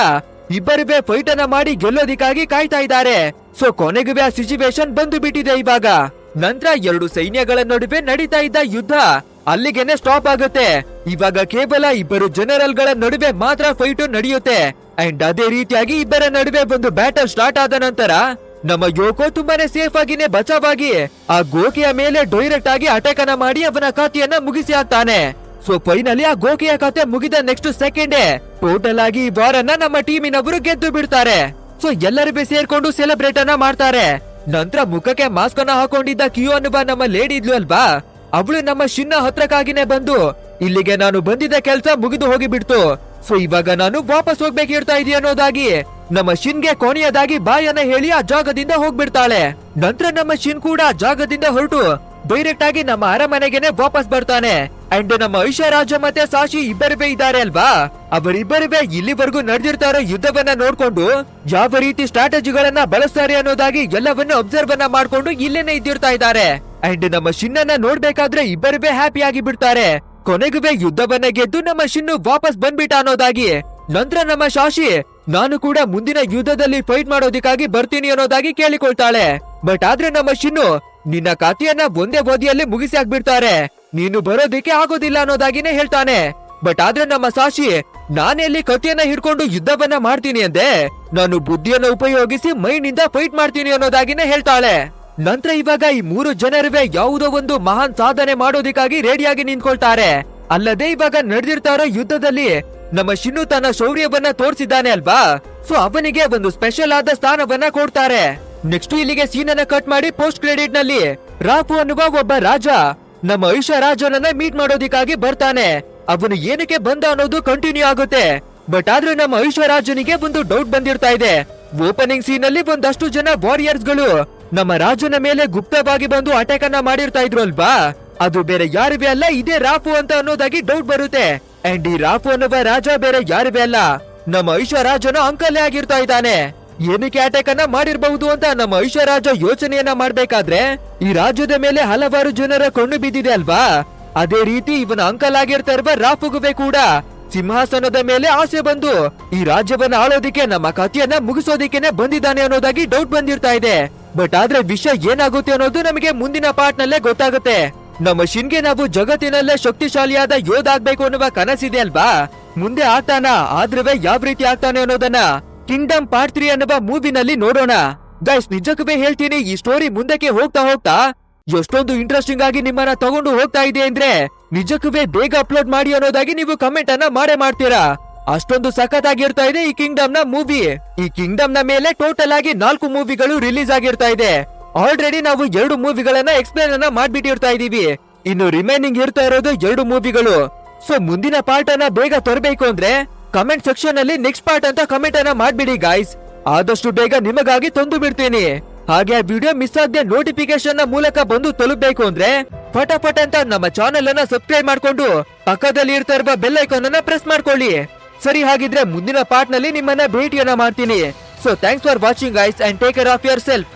ಇಬ್ಬರಿವೆ ಫೈಟ್ ಅನ್ನ ಮಾಡಿ ಗೆಲ್ಲೋದಿಕ್ಕಾಗಿ ಕಾಯ್ತಾ ಇದ್ದಾರೆ. ಸೊ ಕೊನೆಗೂ ಆ ಸಿಚುವೇಶನ್ ಬಂದು ಬಿಟ್ಟಿದೆ ಇವಾಗ. ನಂತರ ಎರಡು ಸೈನ್ಯಗಳ ನಡುವೆ ನಡೀತಾ ಇದ್ದ ಯುದ್ಧ ಅಲ್ಲಿಗೆನೆ ಸ್ಟಾಪ್ ಆಗುತ್ತೆ. ಇವಾಗ ಕೇವಲ ಇಬ್ಬರು ಜನರಲ್ಗಳ ನಡುವೆ ಮಾತ್ರ ಫೈಟ್ ನಡೆಯುತ್ತೆ. ಅಂಡ್ ಅದೇ ರೀತಿಯಾಗಿ ಇಬ್ಬರ ನಡುವೆ ಒಂದು ಬ್ಯಾಟಲ್ ಸ್ಟಾರ್ಟ್ ಆದ ನಂತರ ನಮ್ಮ ಯೋಕೋ ತುಂಬಾನೇ ಸೇಫ್ ಆಗಿನೇ ಬಚಾವಾಗಿ ಆ ಗೋಕೆಯ ಮೇಲೆ ಡೈರೆಕ್ಟ್ ಆಗಿ ಅಟ್ಯಾಕ್ ಅನ್ನ ಮಾಡಿ ಅವನ ಖಾತೆಯನ್ನ ಮುಗಿಸಿ ಹಾಕ್ತಾನೆ. ಸೊ ಫೈನಲಿ ಆ ಗೋಕಿಯ ಕತೆ ಮುಗಿದ ನೆಕ್ಸ್ಟ್ ಸೆಕೆಂಡ್ ಟೋಟಲ್ ಆಗಿ ಈ ನಮ್ಮ ಟೀಮಿನವರು ಗೆದ್ದು ಬಿಡ್ತಾರೆ. ಸೊ ಎಲ್ಲರೂ ಸೇರ್ಕೊಂಡು ಸೆಲೆಬ್ರೇಟ್ ಅನ್ನ ಮಾಡ್ತಾರೆ. ನಂತರ ಮುಖಕ್ಕೆ ಮಾಸ್ಕ್ ಅನ್ನ ಹಾಕೊಂಡಿದ್ದ ಕಿಯೋ ಅನ್ನುವ ನಮ್ಮ ಲೇಡಿ ಇದ್ಲು ಅಲ್ವಾ? ಅವಳು ನಮ್ಮ ಶಿನ್ನ ಹತ್ರಕ್ಕಾಗಿನೇ ಬಂದು, ಇಲ್ಲಿಗೆ ನಾನು ಬಂದಿದ್ದ ಕೆಲಸ ಮುಗಿದು ಹೋಗಿಬಿಡ್ತು ಸೊ ಇವಾಗ ನಾನು ವಾಪಸ್ ಹೋಗ್ಬೇಕಿರ್ತಾ ಇದೀಯ ಅನ್ನೋದಾಗಿ, ನಮ್ಮ ಶಿನ್ಗೆ ಕೊನೆಯದಾಗಿ ಬಾಯನ್ನ ಹೇಳಿ ಆ ಜಾಗದಿಂದ ಹೋಗ್ಬಿಡ್ತಾಳೆ. ನಂತರ ನಮ್ಮ ಶಿನ್ ಕೂಡ ಆ ಜಾಗದಿಂದ ಹೊರಟು ಡೈರೆಕ್ಟ್ ಆಗಿ ನಮ್ಮ ಅರಮನೆಗೆನೆ ವಾಪಸ್ ಬರ್ತಾನೆ. ಅಂಡ್ ನಮ್ಮ ಐಷಾರಾಜ ಮತ್ತೆ ಸಾಶಿ ಇಬ್ಬರಿವೆ ಇದ್ದಾರೆ ಅಲ್ವಾ? ಅವರಿಬ್ಬರಿವೆ ಇಲ್ಲಿವರೆಗೂ ನಡೆದಿರ್ತಾರೋ ಯುದ್ಧವನ್ನ ನೋಡ್ಕೊಂಡು, ಯಾವ ರೀತಿ ಸ್ಟ್ರಾಟಜಿಗಳನ್ನ ಬಳಸ್ತಾರೆ ಅನ್ನೋದಾಗಿ ಎಲ್ಲವನ್ನೂ ಅಬ್ಸರ್ವ್ ಅನ್ನ ಮಾಡ್ಕೊಂಡು ಇಲ್ಲೇನೆ ಇದ್ದಿರ್ತಾ ಇದ್ದಾರೆ. ಅಂಡ್ ನಮ್ಮ ಶಿನ್ನನ್ನ ನೋಡ್ಬೇಕಾದ್ರೆ ಇಬ್ಬರಿವೆ ಹ್ಯಾಪಿ ಆಗಿ ಬಿಡ್ತಾರೆ. ಕೊನೆಗುವೆ ಯುದ್ಧವನ್ನ ಗೆದ್ದು ನಮ್ಮ ಶಿನ್ನು ವಾಪಸ್ ಬಂದ್ಬಿಟ್ಟ ಅನ್ನೋದಾಗಿ. ನಂತರ ನಮ್ಮ ಶಾಶಿ ನಾನು ಕೂಡ ಮುಂದಿನ ಯುದ್ಧದಲ್ಲಿ ಫೈಟ್ ಮಾಡೋದಕ್ಕಾಗಿ ಬರ್ತೀನಿ ಅನ್ನೋದಾಗಿ ಕೇಳಿಕೊಳ್ತಾಳೆ. ಬಟ್ ಆದ್ರೆ ನಮ್ಮ ಶಿನ್ನು ನಿನ್ನ ಕಥೆಯನ್ನ ಒಂದೇ ಬದಿಯಲ್ಲಿ ಮುಗಿಸಿ ಹಾಕ್ಬಿಡ್ತಾರೆ. ನೀನು ಬರೋದಿಕ್ಕೆ ಆಗೋದಿಲ್ಲ ಅನ್ನೋದಾಗಿನೇ ಹೇಳ್ತಾನೆ. ಬಟ್ ಆದ್ರೆ ನಮ್ಮ ಸಾಶಿ ನಾನೆಲ್ಲಿ ಕತ್ತಿಯನ್ನ ಹಿಡ್ಕೊಂಡು ಯುದ್ಧವನ್ನ ಮಾಡ್ತೀನಿ ಅಂದೆ. ನಾನು ಬುದ್ಧಿಯನ್ನ ಉಪಯೋಗಿಸಿ ಮೈನಿಂದ ಫೈಟ್ ಮಾಡ್ತೀನಿ ಅನ್ನೋದಾಗಿನೇ ಹೇಳ್ತಾಳೆ. ನಂತರ ಇವಾಗ ಈ ಮೂರು ಜನರುವೆ ಯಾವುದೋ ಒಂದು ಮಹಾನ್ ಸಾಧನೆ ಮಾಡೋದಿಕ್ಕಾಗಿ ರೆಡಿಯಾಗಿ ನಿಂತ್ಕೊಳ್ತಾರೆ. ಅಲ್ಲದೆ ಇವಾಗ ನಡೆದಿರ್ತಾ ಇರೋ ಯುದ್ಧದಲ್ಲಿ ನಮ್ಮ ಶಿನ್ನು ತನ್ನ ಶೌರ್ಯವನ್ನ ತೋರಿಸಿದ್ದಾನೆ ಅಲ್ವಾ? ಸೊ ಅವನಿಗೆ ಒಂದು ಸ್ಪೆಷಲ್ ಆದ ಸ್ಥಾನವನ್ನ ಕೊಡ್ತಾರೆ. ನೆಕ್ಸ್ಟ್ ಇಲ್ಲಿಗೆ ಸೀನ್ ಅನ್ನ ಕಟ್ ಮಾಡಿ ಪೋಸ್ಟ್ ಕ್ರೆಡಿಟ್ನಲ್ಲಿ. ರಾಫು ಅನ್ನುವ ಒಬ್ಬ ರಾಜ. ನಮ್ಮ ಐಷ ರಾಜನನ್ನ ಮೀಟ್ ಮಾಡೋದಿಕ್ಕಾಗಿ ಬರ್ತಾನೆ. ಅವನು ಏನಕ್ಕೆ ಬಂದ ಅನ್ನೋದು ಕಂಟಿನ್ಯೂ ಆಗುತ್ತೆ. ಬಟ್ ಆದ್ರೆ ನಮ್ಮ ಐಶ್ವರಾಜನಿಗೆ ಒಂದು ಡೌಟ್ ಬಂದಿರ್ತಾ ಇದೆ. ಓಪನಿಂಗ್ ಸೀನ್ ಅಲ್ಲಿ ಒಂದಷ್ಟು ಜನ ವಾರಿಯರ್ಸ್ಗಳು ನಮ್ಮ ರಾಜನ ಮೇಲೆ ಗುಪ್ತವಾಗಿ ಬಂದು ಅಟ್ಯಾಕ್ ಅನ್ನ ಮಾಡಿರ್ತಾ ಇದ್ರು ಅಲ್ವಾ? ಅದು ಬೇರೆ ಯಾರಿವೆ ಅಲ್ಲ, ಇದೇ ರಾಫು ಅಂತ ಅನ್ನೋದಾಗಿ ಡೌಟ್ ಬರುತ್ತೆ. ಅಂಡ್ ಈ ರಾಫು ಅನ್ನುವ ರಾಜ ಬೇರೆ ಯಾರಿವೆ ಅಲ್ಲ? ನಮ್ಮ ಐಶ್ವರಾಜನ ಅಂಕಲ್ಲೇ ಆಗಿರ್ತಾ ಇದ್ದಾನೆ. ಏನಕ್ಕೆ ಅಟ್ಯಾಕ್ ಅನ್ನ ಮಾಡಿರ್ಬಹುದು ಅಂತ ನಮ್ಮ ಐಶ್ವರಾಜ ಯೋಚನೆಯನ್ನ ಮಾಡ್ಬೇಕಾದ್ರೆ ಈ ರಾಜ್ಯದ ಮೇಲೆ ಹಲವಾರು ಜನರ ಕಣ್ಣು ಬಿದ್ದಿದೆ ಅಲ್ವಾ? ಅದೇ ರೀತಿ ಇವನ ಅಂಕಲ್ ಆಗಿರ್ತಾ ರಾಫುಗುವೆ ಕೂಡ ಸಿಂಹಾಸನದ ಮೇಲೆ ಆಸೆ ಬಂದು ಈ ರಾಜ್ಯವನ್ನ ಆಳೋದಿಕ್ಕೆ ನಮ್ಮ ಕಥೆಯನ್ನ ಮುಗಿಸೋದಿಕ್ಕೆನೆ ಬಂದಿದ್ದಾನೆ ಅನ್ನೋದಾಗಿ ಡೌಟ್ ಬಂದಿರ್ತಾ ಇದೆ. ಬಟ್ ಆದ್ರೆ ವಿಷಯ ಏನಾಗುತ್ತೆ ಅನ್ನೋದು ನಮಗೆ ಮುಂದಿನ ಪಾರ್ಟ್ ನಲ್ಲೇ ಗೊತ್ತಾಗುತ್ತೆ. ನಮ್ಮ ಶಿನ್ಗೆ ನಾವು ಜಗತ್ತಿನಲ್ಲೇ ಶಕ್ತಿಶಾಲಿಯಾದ ಯೋಧ ಆಗ್ಬೇಕು ಅನ್ನುವ ಕನಸಿದೆ ಅಲ್ವಾ? ಮುಂದೆ ಆಗ್ತಾನ ಆದ್ರವೇ ಯಾವ ರೀತಿ ಆಗ್ತಾನೆ ಅನ್ನೋದನ್ನ ಕಿಂಗ್ಡಮ್ ಪಾರ್ಟ್ ತ್ರೀ ಅನ್ನುವ ಮೂವಿನಲ್ಲಿ ನೋಡೋಣ. ಗೈಸ್ ನಿಜಕ್ಕೂ ಹೇಳ್ತೀನಿ, ಈ ಸ್ಟೋರಿ ಮುಂದಕ್ಕೆ ಹೋಗ್ತಾ ಹೋಗ್ತಾ ಎಷ್ಟೊಂದು ಇಂಟ್ರೆಸ್ಟಿಂಗ್ ಆಗಿ ನಿಮ್ಮನ್ನ ತಗೊಂಡು ಹೋಗ್ತಾ ಇದೆ ಅಂದ್ರೆ ನಿಜಕ್ಕೂ ಬೇಗ ಅಪ್ಲೋಡ್ ಮಾಡಿ ಅನ್ನೋದಾಗಿ ನೀವು ಕಮೆಂಟ್ ಅನ್ನ ಮಾಡೇ ಮಾಡ್ತೀರಾ. ಅಷ್ಟೊಂದು ಸಖತ್ತಾಗಿರ್ತಾ ಇದೆ ಈ ಕಿಂಗ್ಡಮ್ನ ಮೂವಿ ಈ ಕಿಂಗ್ಡಮ್ನ ಮೇಲೆ ಟೋಟಲ್ ಆಗಿ ನಾಲ್ಕು ಮೂವಿಗಳು ರಿಲೀಸ್ ಆಗಿರ್ತಾ ಇದೆ. ಆಲ್ರೆಡಿ ನಾವು ಎರಡು ಮೂವಿಗಳನ್ನ ಎಕ್ಸ್ಪ್ಲೇನ್ ಅನ್ನ ಮಾಡ್ಬಿಟ್ಟಿರ್ತಾ ಇದೀವಿ. ಇನ್ನು ರಿಮೈನಿಂಗ್ ಇರ್ತಾ ಇರೋದು ಎರಡು ಮೂವಿಗಳು ಸೊ ಮುಂದಿನ ಪಾರ್ಟ್ ಅನ್ನ ಬೇಗ ತರಬೇಕು ಅಂದ್ರೆ ಕಮೆಂಟ್ ಸೆಕ್ಷನ್ ಅಲ್ಲಿ ನೆಕ್ಸ್ಟ್ ಪಾರ್ಟ್ ಅಂತ ಕಮೆಂಟ್ ಅನ್ನ ಮಾಡ್ಬಿಡಿ ಗಾಯ್ಸ್ ಆದಷ್ಟು ಬೇಗ ನಿಮಗಾಗಿ ತಂದು ಬಿಡ್ತೀನಿ. ಹಾಗೆ ಆ ವಿಡಿಯೋ ಮಿಸ್ ಆಗದೆ ನೋಟಿಫಿಕೇಶನ್ನ ಮೂಲಕ ಬಂದು ತಲುಪಬೇಕು ಅಂದ್ರೆ ಫಟಾಫಟ್ ಅಂತ ನಮ್ಮ ಚಾನೆಲ್ ಅನ್ನ ಸಬ್ಸ್ಕ್ರೈಬ್ ಮಾಡ್ಕೊಂಡು ಪಕ್ಕದಲ್ಲಿ ಇರ್ತಾ ಇರುವ ಬೆಲ್ ಐಕಾನ್ ಅನ್ನ ಪ್ರೆಸ್ ಮಾಡ್ಕೊಳ್ಳಿ. ಸರಿ, ಹಾಗಿದ್ರೆ ಮುಂದಿನ ಪಾರ್ಟ್ನಲ್ಲಿ ನಿಮ್ಮನ್ನ ಭೇಟಿಯನ್ನ ಮಾಡ್ತೀನಿ. So thanks for watching guys and take care of yourself